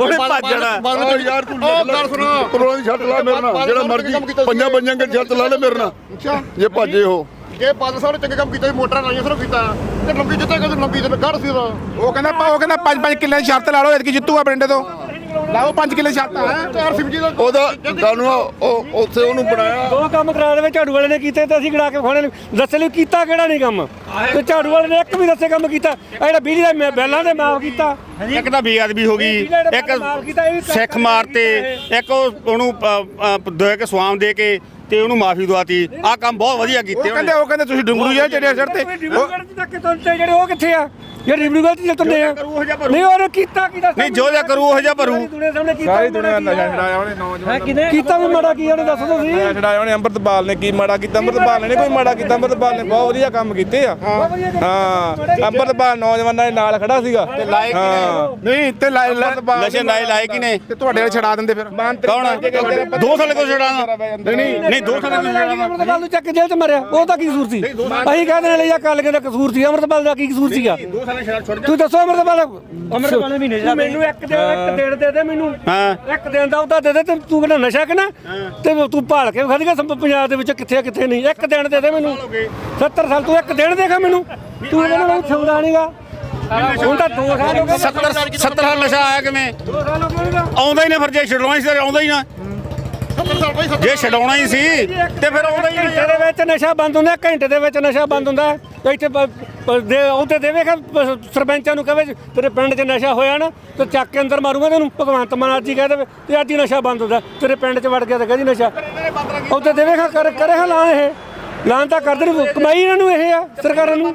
ਉਹਨੇ ਭੱਜ ਜਾਣਾ। ਆਹ ਯਾਰ ਤੂੰ ਉਹ ਗੱਲ ਸੁਣੋ। ਕਰੋਨਾ ਦੀ ਛੱਟ ਲਾ ਮੇਰੇ ਨਾਲ। ਜਿਹੜਾ ਮਰਜ਼ੀ ਪੰਜਾਂ ਪੰਜਾਂ ਕੇ ਛੱਟ ਲਾ ਲੈ ਮੇਰੇ ਨਾਲ। ਅੱਛਾ। ਜੇ ਭੱਜੇ ਹੋ ਜੇ ਬਾਦਲ ਸਾਹਿਬ ਨੇ ਚੰਗੇ ਕੰਮ ਕੀਤੇ ਸੀ, ਮੋਟਰਾਂ ਲਾਈਆਂ ਸਿਰਫ ਕੀਤਾ ਤੇ ਲੰਬੀ ਜਿੱਤੇ ਕਹਿੰਦੇ ਲੰਬੀ ਤੇ ਗੜ ਸੀ ਉਹ ਕਹਿੰਦਾ ਉਹ ਕਹਿੰਦਾ ਪੰਜ ਪੰਜ ਕਿੱਲੇ ਦੀ ਸ਼ਰਤ ਲਾ ਲਓ ਐਤਕੀ ਜਿੱਤੂਗਾ ਬਰਿੰਡੇ ਤੋਂ। ਲਾਓ ਪੰਜ ਕਿੱਲੇ ਸ਼ਰਤ ਹੈ? ਚਾਰ ਸਿਮ ਜੀ ਦਾ ਉਹਦਾ ਤੁਹਾਨੂੰ ਉਹ ਉੱਥੇ ਉਹਨੂੰ ਬਣਾਇਆ। ਦੋ ਕੰਮ ਕਰਾ ਦੇਵੇ ਝਾੜੂ ਵਾਲੇ ਨੇ ਕੀਤੇ ਤੇ ਅਸੀਂ ਗੜਾ ਕੇ ਖਾਣੇ ਦੱਸੇ ਲਈ ਕੀਤਾ ਕਿਹੜਾ ਨਹੀਂ ਕੰਮ? ਤੇ ਝਾੜੂ ਵਾਲੇ ਨੇ ਇੱਕ ਵੀ ਦੱਸੇ ਕੰਮ ਕੀਤਾ। ਆਹ ਜਿਹੜਾ ਬਿਜਲੀ ਦਾ ਮੈਂ- ਬਿੱਲਾਂ ਦੇ ਮਾਫ ਕੀਤਾ। ਇੱਕ ਤਾਂ ਬੇਅਦਬੀ ਹੋ ਗਈ ਇੱਕ ਮਾਫ ਕੀਤਾ ਇਹ ਵੀ ਕਰ- ਸਿੱਖ ਮਾਰਤੇ ਇੱਕ ਉਹ- ਉਹਨੂੰ ਅ, ਅ, ਦੇ ਕੇ ਸਵਾਮ ਦੇ ਕੇ ਤੇ ਉਹਨੂੰ ਮਾਫੀ ਦਵਾਤੀ। ਆਹ ਕੰਮ ਬਹੁਤ ਵਧੀਆ ਉਹ ਕੀਤੇ ਕਹਿੰਦੇ ਉਹ ਕਹਿੰਦੇ ਤੁਸੀਂ ਡੁੰਗਰੂ ਜਿਹੇ ਜਿਹੜੇ ਸਿਰ ਤੇ। ਜਿਹੜੇ ਉਹ ਕਿੱਥੇ ਆ? ਇਹ ਰਿਵਿਊ ਗਲਤੀ ਚੱਲ ਤੁੰਨੇ ਆ। ਨਹੀਂ ਉਹਨੇ ਕੀਤਾ ਕੀਤਾ ਨਹੀਂ ਜੋ ਜਿਹਾ ਕਰੂ ਉਹ ਜਿਹਾ ਭਰੂ। ਦੁਨੀਆ ਸਾਹਮਣੇ ਕੀਤਾ ਸਾਰੀ ਵੀ ਦੁਨੀਆ ਮਾੜਾ ਨਸ਼ਾ ਕੀ। ਛਡਾਇਆ ਉਹਨੇ ਨੌਜਵਾਨ ਹੈ ਕਿਨੇ ਕੀਤਾ ਵੀ ਮਾੜਾ ਕੀ ਆ, ਉਹਨੇ ਦੱਸ ਦੋ ਤੁਸੀਂ। ਨਸ਼ਾ ਛਡਾਇਆ ਉਹਨੇ ਅੰਮ੍ਰਿਤਪਾਲ ਨੇ ਕੀ ਮਾੜਾ ਕੀਤਾ? ਅੰਮ੍ਰਿਤਪਾਲ ਨੇ ਕੋਈ ਮਾੜਾ ਕੀਤਾ? ਅੰਮ੍ਰਿਤਪਾਲ ਨੇ ਬਹੁਤ ਵਧੀਆ ਕੰਮ ਕੀਤੇ ਆ। ਹਾਂ। ਅੰਮ੍ਰਿਤਪਾਲ ਨੌਜਵਾਨਾਂ ਦੇ ਨਾਲ ਖੜਾ ਸੀਗਾ। ਤੇ ਲਾਇਕ ਨਹੀਂ ਤੇ ਲਾਇਕ ਅੰਮ੍ਰਿਤਪਾਲ ਨਸ਼ੇ ਲਾਏ ਲਾਇਕ ਹੀ ਨੇ। ਤੇ ਤੁਹਾਡੇ ਵਾਲੇ ਛਡਾ ਦਿੰਦੇ ਫਿਰ। ਕੌਣ ਦੋ ਸਾਲ ਕੋ ਛੜਾਣਾ ਨਹੀਂ ਨਹੀਂ। ਦੋ ਸਾਲ ਕੋ ਛੜਾਣਾ ਅੰਮ੍ਰਿਤਪਾਲ ਨੂੰ ਚੱਕ ਕੇ ਜੇਲ੍ਹ ਚ ਮਾਰਿਆ। ਉਹ ਤਾਂ ਕੀ ਕਸੂਰ ਸੀ? ਅਸੀਂ ਕਹਿੰਦੇ ਨੇ ਲਿਆ ਕੱਲ ਦਾ ਕਸੂਰ ਸੀ ਅੰਮ੍ਰਿਤਪਾਲ ਦਾ ਕੀ ਕਸੂਰ ਸੀਗਾ? ਦੋ ਤੂੰ ਦੱਸੋ ਅੰਮ੍ਰਿਤਪਾਲ ਅੰਮ੍ਰਿਤਪਾਲ ਨੇ ਮਹੀਨੇ ਤੂੰ ਮੈਨੂੰ ਇੱਕ ਦਿਨ ਇੱਕ ਦਿਨ ਦੇ ਦੇ ਮੈਨੂੰ। ਹਾਂ। ਇੱਕ ਦਿਨ ਦਾ ਉਹਦਾ ਦੇ ਦੇ ਤੇ ਤੂੰ ਕਹਿੰਦਾ ਨਸ਼ਾ ਕਿਨਾ ਤੇ ਤੂੰ ਭਾਲ ਕੇ ਵਿਖਾ ਦੇਗਾ ਪੰਜਾਬ ਦੇ ਵਿੱਚ ਕਿੱਥੇ ਆ, ਕਿੱਥੇ ਨਹੀਂ। ਇੱਕ ਦਿਨ ਦੇ ਦੇ ਮੈਨੂੰ। 70 ਸਾਲ ਤੂੰ ਇੱਕ ਦਿਨ ਦੇਖਾ ਮੈਨੂੰ। ਤੂੰ ਕਹਿੰਦਾ ਉਹ ਛਾਉਂਦਾ ਨਹੀਂਗਾ। ਹੁਣ ਤਾਂ 2 ਸਾਲ ਹੋ ਗਏ। 70 70 ਸਾਲ ਨਸ਼ਾ ਆਇਆ ਕਿਵੇਂ? 2 ਸਾਲ ਹੋ ਗਏ। ਆਉਂਦਾ ਹੀ ਨਾ ਫਿਰ ਜੇ ਛਡਾਉਣਾ ਸੀ ਤਾਂ ਆਉਂਦਾ ਹੀ ਨਾ। ਜੇ ਛਡਾਉਣਾ ਹੀ ਸੀ ਤੇ ਫਿਰ ਆਉਂਦਾ ਹੀ ਘੰਟੇ ਦੇ ਵਿੱਚ ਨਸ਼ਾ ਬੰਦ ਹੁੰਦਾ ਘੰਟੇ ਦੇ ਵਿੱਚ ਨਸ਼ਾ ਬੰਦ ਹੁੰਦਾ। ਇੱਥੇ ਦੇ ਦੇਵੇਗਾ ਪ- ਸਰਪੰਚਾਂ ਨੂੰ ਕਹਵੇ ਤੇਰੇ ਪਿੰਡ 'ਚ ਨਸ਼ਾ ਹੋਇਆ ਨਾ ਤੇ ਚੱਕ ਕੇ ਅੰਦਰ ਮਾਰੂਗਾ ਤੈਨੂੰ ਭਗਵੰਤ ਮਾਨ ਅੱਜ ਹੀ ਕਹਿ ਦੇਵੇ ਤੇ ਅੱਜ ਹੀ ਨਸ਼ਾ ਬੰਦ ਹੁੰਦਾ। ਤੇਰੇ ਪਿੰਡ 'ਚ ਵੜ ਗਿਆ ਤਾਂ ਕਹਿੰਦੀ ਨਸ਼ਾ। ਉੱਤੇ ਦੇਵੇਗਾ ਕਰ ਕਰੇ ਹਾਂ ਲਾਂ ਇਹ। ਲਾਂ ਤਾਂ ਕਰਦੇ ਨੇ ਕਮਾਈ ਇਹਨਾਂ ਨੂੰ ਇਹ ਆ ਸਰਕਾਰਾਂ ਨੂੰ।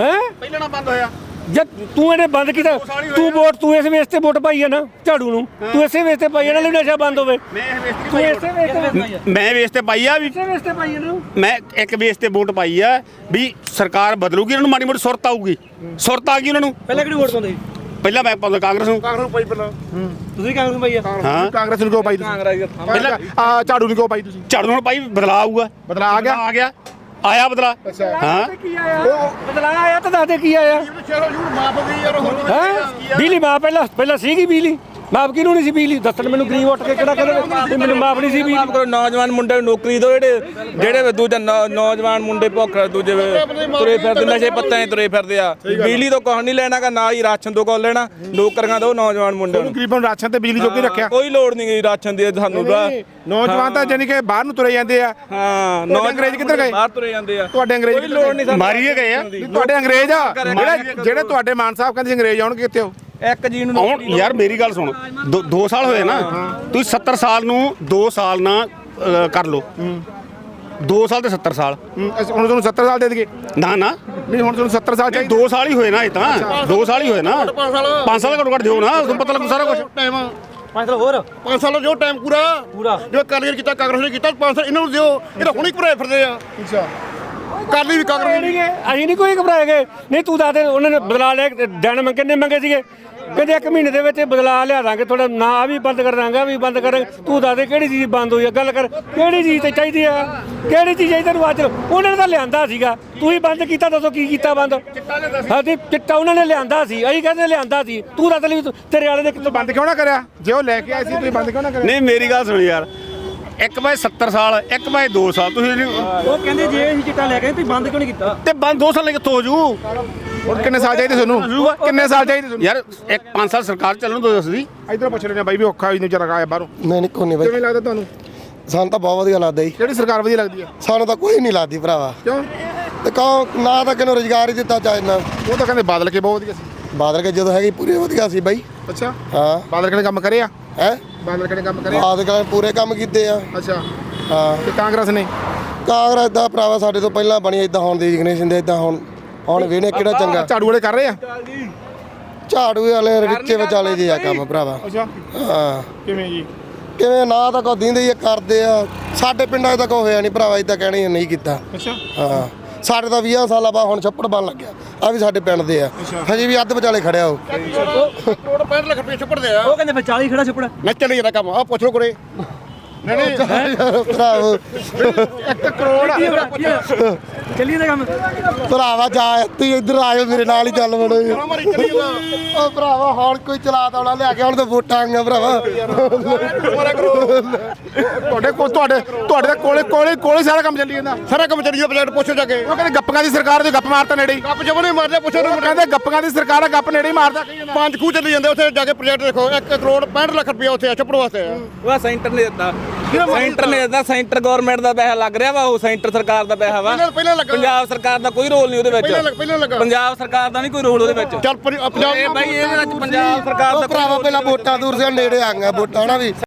ਹੈ? ਪਹਿਲਾਂ ਨਾ ਬੰਦ ਹੋਇਆ। ਜਦ ਤੂੰ ਇਹਨੇ ਬੰਦ ਕੀਤਾ ਤੂੰ ਵੋਟ ਤੂੰ ਇਸ ਵੇਸ ਤੇ ਵੋਟ ਪਾਈ ਹੈ ਨਾ ਝਾੜੂ ਨੂੰ। ਤੂੰ ਇਸੇ ਵੇਸ ਤੇ ਪਾਈ ਹੈ ਨਾ ਨਸ਼ਾ ਬੰਦ ਹੋਵੇ। ਤੂੰ ਇਸੇ ਵੇਸ ਤੇ ਮੈਂ ਵੇਸ ਤੇ ਪਾਈ ਆ ਵੀ ਇਸੇ ਵੇਸ ਤੇ ਪਾਈ ਹੈ ਨਾ। ਮੈਂ ਇੱਕ ਵੇਸ ਤੇ ਵੋਟ ਪਾਈ ਆ ਵੀ ਸਰਕਾਰ ਬਦਲੂਗੀ ਉਹਨਾਂ ਨੂੰ ਮਾੜੀ ਮੋਟੀ ਸੁਰਤ ਆਊਗੀ। ਸੁਰਤ ਆ ਗਈ ਉਹਨਾਂ ਨੂੰ। ਪਹਿਲਾਂ ਕਿਹੜੀ ਵੋਟ ਪਾਉਂਦੇ? ਪਹਿਲਾਂ ਮੈਂ ਪਾਉਂਦਾ ਕਾਂਗਰਸ ਨੂੰ। ਕਾਂਗਰਸ ਪਾਈ ਪਹਿਲਾਂ। ਤੁਸੀਂ ਕਾਂਗਰਸ ਨੂੰ ਪਾਈ ਆ? ਹਾਂ। ਕਾਂਗਰਸ ਨੂੰ ਕਿਉਂ ਪਾਈ ਤੁਸੀਂ? ਪਹਿਲਾਂ ਆ ਝਾੜੂ ਨੂੰ ਕਿਉਂ ਪਾਈ ਤੁਸੀਂ? ਝਾੜੂ ਨਾਲ ਪਾਈ ਬਦਲਾ ਆਊਗਾ। ਬਦਲਾ ਆ ਗਿਆ। ਆ ਗਿਆ। ਆਇਆ ਬਦਲਾ? ਅੱਛਾ। ਹਾਂ। ਕੀ ਆਇਆ? ਬਦਲਾ ਆਇਆ ਤਾਂ ਦੱਸ ਦੇ ਕੀ ਆਇਆ? ਹੈ ਬਿਜਲੀ ਮਾਫ ਪਹਿਲਾਂ ਪਹਿਲਾਂ ਸੀਗੀ ਬਿਜਲੀ। ਮਾਫ ਕਿਹਨੂੰ ਨਹੀਂ ਸੀ ਬਿਜਲੀ ਦੱਸਣ? ਮੈਨੂੰ ਗਰੀਬ ਉੱਠ ਕੇ ਕਿਹੜਾ ਕਹਿੰਦੇ ਵੀ ਮੈਨੂੰ ਮਾਫ ਨਹੀਂ ਸੀ ਬਿਜਲੀ। ਮਾਫ ਕਰੋ ਨੌਜਵਾਨ ਮੁੰਡੇ ਨੂੰ ਨੌਕਰੀ ਦਿਓ ਜਿਹੜੇ ਜਿਹੜੇ ਦੂਜੇ ਨੌ- ਨੌਜਵਾਨ ਮੁੰਡੇ ਭੁੱਖ ਦੂਜੇ ਤੁਰੇ ਫਿਰਦੇ ਨਸ਼ੇ ਪੱਤਿਆਂ 'ਚ ਤੁਰੇ ਫਿਰਦੇ ਆ। ਬਿਜਲੀ ਤੋਂ ਕੁਛ ਨਹੀਂ ਲੈਣਾਗਾ ਨਾ ਹੀ ਰਾਸ਼ਨ ਤੋਂ ਕੁਛ ਲੈਣਾ ਨੌਕਰੀਆਂ ਦਿਓ ਨੌਜਵਾਨ ਮੁੰਡਿਆਂ ਨੂੰ। ਗਰੀਬਾਂ ਨੂੰ ਰਾਸ਼ਨ ਤੇ ਬਿਜਲੀ ਜੋਗੀ ਰੱਖਿਆ। ਕੋਈ ਲੋੜ ਨਹੀਂ ਗਈ ਰਾਸ਼ਨ ਦੀ ਸਾਨੂੰ ਤਾਂ ਨੌਜਵਾਨ ਤਾਂ ਜਾਨੀ ਕਿ ਬਾਹਰ ਨੂੰ ਤੁਰੇ ਜਾਂਦੇ ਆ। ਹਾਂ ਤੁਹਾਡੇ ਅੰਗਰੇਜ਼ ਕਿੱਧਰ ਗਏ? ਬਾਹਰ ਤੁਰੇ ਜਾਂਦੇ ਆ। ਤੁਹਾਡੇ ਅੰਗਰੇਜ਼ ਕੋਈ ਲੋੜ ਨਹੀਂ ਸਾਨੂੰ ਮਾਰੀਏ ਗਏ ਆ। ਨਹੀਂ, ਤੁਹਾਡੇ ਅੰਗਰੇਜ਼ ਆ। ਜਿਹੜੇ ਜਿਹੜੇ ਤੁਹਾਡੇ ਮਾਨ ਸਾਹਿਬ ਕਹਿੰਦੇ ਸੀ ਅੰਗਰੇਜ਼ ਆਉਣਗੇ ਕਿੱਥੇ ਹੋ ਇੱਕ ਜੀ ਨੂੰ ਹੁਣ ਯਾਰ ਮੇਰੀ ਗੱਲ ਸੁਣ 2 ਸਾਲ ਹੋਏ ਨਾ ਤੁਸੀਂ 70 ਸਾਲ ਨੂੰ 2 ਸਾਲ ਨਾ ਅ, ਕਰ ਲਓ। 2 ਸਾਲ ਤੇ 70 ਸਾਲ। ਹੂੰ, ਅਸੀਂ ਹੁਣ ਤੁਹਾਨੂੰ 70 ਸਾਲ ਦੇ ਦੇਗੇ ਨਾ ਨਾ। ਨਹੀਂ ਹੁਣ ਤੁਹਾਨੂੰ 70 ਸਾਲ ਚਾਹੀਦੇ। 2 ਸਾਲ ਹੀ ਹੋਏ ਨਾ ਇਹ ਤਾਂ। 2 ਸਾਲ ਹੀ ਹੋਏ ਨਾ। 5 ਸਾਲ ਘੱਟੋ ਘੱਟ ਦਿਓ ਨਾ ਤੁਹਾਨੂੰ ਪਤਾ ਲੱਗੂ ਸਾਰਾ ਕੁਝ ਟਾਈਮ ਪੰਜ ਸਾਲ ਹੋਰ। 5 ਸਾਲ ਜੋ ਟਾਈਮ ਪੂਰਾ। ਪੂਰਾ। ਜੋ ਕਾਲੀਅਰ ਕੀਤਾ ਕਾਂਗਰਸ ਨੇ ਕੀਤਾ 5 ਸਾਲ ਇਹਨਾਂ ਨੂੰ ਦਿਓ। ਇਹ ਤਾਂ ਹੁਣੇ ਭਰੇ ਫਿਰਦੇ ਆ। ਅੱਛਾ। ਕਾਲੀ ਵੀ ਕਾਂਗਰਸ ਨੇ। ਅਸੀਂ ਨਹੀਂ ਕੋਈ ਘਬਰਾਏਗੇ। ਨਹੀਂ ਤੂੰ ਦੱਸ ਦੇ ਉਹਨਾਂ ਨੇ ਬਦਲਾ ਲਿਆ ਦਿਨ ਮੰਗ ਕਿੰਨੇ ਮੰਗੇ ਸੀਗੇ? ਕਹਿੰਦੇ ਇੱਕ ਮਹੀਨੇ ਦੇ ਵਿੱਚ ਬਦਲਾ ਲਿਆ ਦਾਂਗੇ ਥੋੜਾ ਨਾ ਆਹ ਵੀ ਬੰਦ ਕਰ ਦਾਂਗੇ ਵੀ ਬੰਦ ਕਰ ਤੂੰ ਦੱਸ ਦੇ ਕਿਹੜੀ ਚੀਜ਼ ਬੰਦ ਹੋਈ ਆ ਗੱਲ ਕਰ ਕਿਹੜੀ ਚੀਜ਼ ਤੇ ਚਾਹੀਦੀ ਆ ਕਿਹੜੀ ਚੀਜ਼ ਚਾਹੀਦੀ ਤੈਨੂੰ ਅੱਜ ਉਹਨਾਂ ਨੇ ਤਾਂ ਲਿਆਂਦਾ ਸੀਗਾ ਤੂੰ ਹੀ ਬੰਦ ਕੀਤਾ ਦੱਸੋ ਕੀ ਕੀਤਾ ਬੰਦ? ਹਾਂਜੀ ਚਿੱਟਾ ਉਹਨਾਂ ਨੇ ਲਿਆਂਦਾ ਸੀ ਅਸੀਂ ਕਹਿੰਦੇ ਲਿਆਂਦਾ ਸੀ ਤੂੰ ਦੱਸ ਲਈ ਤੇਰੇ ਵਾਲੇ ਨੇ ਕਿੱਥੋਂ ਬੰਦ ਕਿਉਂ ਨਾ ਕਰਿਆ? ਜੇ ਉਹ ਲੈ ਕੇ ਆਏ ਸੀ ਤੁਸੀਂ ਬੰਦ ਕਿਉਂ ਨਾ ਕਰਿਆ? ਨਹੀਂ ਮੇਰੀ ਗੱਲ ਸੁਣ ਯਾਰ ਇੱਕ ਬਾਈ 70 ਸਾਲ ਇੱਕ ਬਾਈ 2 ਸਾਲ ਤੁਸੀਂ ਉਹ ਕਹਿੰਦੇ ਜੇ ਅਸੀਂ ਚਿੱਟਾ ਲੈ ਕੇ ਆਏ, ਤੁਸੀਂ ਬੰਦ ਕਿਉਂ ਨਹੀਂ ਕੀਤਾ? ਤੇ ਬੰਦ 2 ਸਾਲ ਲਈ ਕਿੱਥੋਂ ਹੋ ਜੂ? ਹੁਣ ਕਿੰਨੇ ਸਾਲ ਚਾਹੀਦੇ ਤੁਹਾਨੂੰ? ਕਿੰਨੇ ਸਾਲ ਚਾਹੀਦੇ ਤੁਹਾਨੂੰ? ਯਾਰ ਇੱਕ 5 ਸਾਲ ਸਰਕਾਰ ਚੱਲਣ ਦੋ ਦੱਸਦੀ ਇਧਰ ਪੁੱਛ ਲੈਣੇ ਬਾਈ ਵੀ ਔਖਾ ਵੀ ਨਹੀਂ ਵਿਚਾਰਾ ਆਇਆ ਬਾਹਰੋਂ। ਨਹੀਂ ਨਹੀਂ ਕੋਈ ਨਹੀਂ ਬਾਈ। ਕਿਵੇਂ ਲੱਗਦਾ ਤੁਹਾਨੂੰ? ਸਾਨੂੰ ਤਾਂ ਬਹੁਤ ਵਧੀਆ ਲੱਗਦਾ ਜੀ। ਕਿਹੜੀ ਸਰਕਾਰ ਵਧੀਆ ਲੱਗਦੀ ਆ। ਸਾਨੂੰ ਤਾਂ ਕੋਈ ਨਹੀਂ ਲੱਗਦੀ ਭਰਾਵਾ। ਕਿਉਂ? ਤੇ ਕਹੋ ਨਾ ਤਾਂ ਕਿਨੂੰ ਰੁਜ਼ਗਾਰ ਹੀ ਦਿੱਤਾ ਚਾਹੇ ਨਾ। ਉਹ ਤਾਂ ਕਹਿੰਦੇ ਬਾਦਲ ਕੇ ਬਹੁਤ ਵਧੀਆ ਸੀ। ਬਾਦਲ ਕੇ ਜਦੋਂ ਹੈਗੀ ਪੂਰੀ ਵਧੀਆ ਸੀ ਬਾਈ। ਅੱਛਾ। ਹਾਂ। ਬਾਦਲ ਕੇ ਨੇ ਕੰਮ ਕਰਿਆ ਹੈ? ਬਾਦਲ ਕੇ ਨੇ ਕੰਮ ਕਰਿਆ ਬਾਦਲ ਕੇ ਪੂਰੇ ਕੰਮ ਕੀਤੇ ਆ। ਅੱਛਾ। ਹਾਂ। ਤੇ ਕਾਂਗਰਸ ਨੇ? ਕਾਂਗਰਸ ਦਾ ਭਰਾਵਾ ਸਾਡੇ ਤੋਂ ਪਹਿਲਾਂ ਬਣੀ ਇਦਾਂ ਹੁਣ ਦੀ ਦੇ ਇਦਾਂ ਹੁਣ ਹੁਣ ਵੇਨੇ ਕਿਹੜਾ ਚੰਗਾ? ਝਾੜੂ ਵਾਲੇ ਕਰ ਰਹੇ ਆ? ਝਾੜੂ ਵਾਲੇ ਰਿੱਚੇ ਵਿਚਾਲੇ ਜੀ ਆ ਕੰਮ ਭਰਾਵਾ। ਅੱਛਾ। ਹਾਂ। ਕਿਵੇਂ ਜੀ? ਕਿਵੇਂ ਨਾ ਤਾਂ ਕੋ ਦਿੰਦੇ ਹੀ ਆ, ਕਰਦੇ ਆ। ਸਾਡੇ ਪਿੰਡਾਂ ਤਾਂ ਕੋ ਹੋਇਆ ਨਹੀਂ ਭਰਾਵਾ ਇਦਾਂ ਕਹਿਣੀ ਨਹੀਂ ਕੀਤਾ। ਅੱਛਾ। ਹਾਂ। ਸਾਡੇ ਤਾਂ 20 ਸਾਲਾਂ ਬਾਅਦ ਹੁਣ ਛੱਪੜ ਬਣ ਲੱਗਿਆ। ਆ ਵੀ ਸਾਡੇ ਪਿੰਡ ਦੇ ਆ। ਹਜੇ ਵੀ ਅੱਧ ਵਿਚਾਲੇ ਖੜਿਆ ਉਹ। ਕਰੋੜ 65 ਲੱਖ ਰੁਪਏ ਛੱਪੜਦੇ ਆ ਉਹ ਕਹਿੰਦੇ ਫਿਰ 40 ਖੜਾ ਛੱਪੜਾ। ਨੱਚਣ ਇਹਦਾ ਕੰਮ ਆ ਪੁੱਛ ਲੋ ਕੋਲੇ ਭਰਾਵੋ। ਇੱਕ ਕਰੋੜ ਚੱਲੀਏ ਦਾ ਕੰਮ। ਭਰਾਵਾ ਜਾ ਤੂੰ ਇੱਧਰ ਆਇਓ ਮੇਰੇ ਨਾਲ ਹੀ ਚੱਲ ਵੜੋ ਉਹ ਭਰਾਵਾ ਹੁਣ ਕੋਈ ਚਲਾ ਤਾਉਣਾ ਲਿਆ ਕੇ ਹੁਣ ਤਾਂ ਵੋਟਾਂ ਆਈਆਂ ਭਰਾਵਾ। ਤੁਹਾਡੇ ਕੋਲ ਤੁਹਾਡੇ ਤੁਹਾਡੇ ਦੇ ਕੋਲੇ ਕੋਲੇ ਕੋਲੇ ਸਾਰਾ ਕੰਮ ਚੱਲੀ ਜਾਂਦਾ। ਸਾਰਾ ਕੰਮ ਚੱਲੀ ਜਾਂਦਾ ਪ੍ਰੋਜੈਕਟ ਪੁੱਛੋ ਜਾ ਕੇ। ਉਹ ਕਹਿੰਦੇ ਗੱਪਾਂ ਦੀ ਸਰਕਾਰ ਦੇ ਗੱਪ ਮਾਰਤਾ ਨੇੜੇ ਗੱਪ ਜਮਾ ਨਹੀਂ ਮਾਰਦੇ ਪੁੱਛੋ ਉਹ ਕਹਿੰਦੇ ਗੱਪਾਂ ਦੀ ਸਰਕਾਰ ਆ ਗੱਪ ਨੇੜੇ ਮਾਰਦਾ। ਕਹੀ ਜਾਂਦਾ ਪੰਜ ਖੂਹ ਚੱਲੀ ਜਾਂਦੇ ਉੱਥੇ ਜਾ ਕੇ ਪ੍ਰੋਜੈਕਟ ਦੇਖੋ। 1 ਕਰੋੜ 65 ਲੱਖ ਰੁਪਏ ਉੱਥੇ ਆ ਛੱਪੜ ਵਾਸਤੇ ਆ। ਉਹ ਸੈਂਟਰ ਨੇ ਦਿੱਤਾ। ਸੈਂਟਰ ਨੇ ਦਿੱਤਾ ਸੈਂਟਰ ਗਵਰਨਮੈਂਟ ਦਾ ਪੈਸਾ ਲੱਗ ਰਿਹਾ ਵਾ ਉਹ ਸੈਂਟਰ ਸਰਕਾਰ ਦਾ ਪੈਸਾ ਵਾ। ਪਹਿਲਾਂ ਪਹਿਲਾਂ ਲੱਗਾ। ਪੰਜਾਬ ਸਰਕਾਰ ਦਾ ਕੋਈ ਰੋਲ ਨਹੀਂ ਉਹਦੇ ਪਹਿਲਾਂ ਵਿੱਚ ਲੱਗ- ਪਹਿਲਾਂ ਲੱਗਾ। ਪੰਜਾਬ ਸਰਕਾਰ ਦਾ ਨਹੀਂ ਕੋਈ ਰੋਲ ਉਹਦੇ ਵਿੱਚ। ਚੱਲ ਪੰਜਾਬ ਇਹ ਬਾਈ ਵਿੱਚ ਪੰਜਾਬ ਸਰਕਾਰ ਦਾ ਭਰਾਵਾ ਪਹਿਲਾਂ ਵੋਟਾਂ ਦੂਰ ਸੀ ਹੁਣ ਨੇੜੇ ਆ ਗਈਆਂ ਵੋਟਾਂ ਨਾ ਵੀ?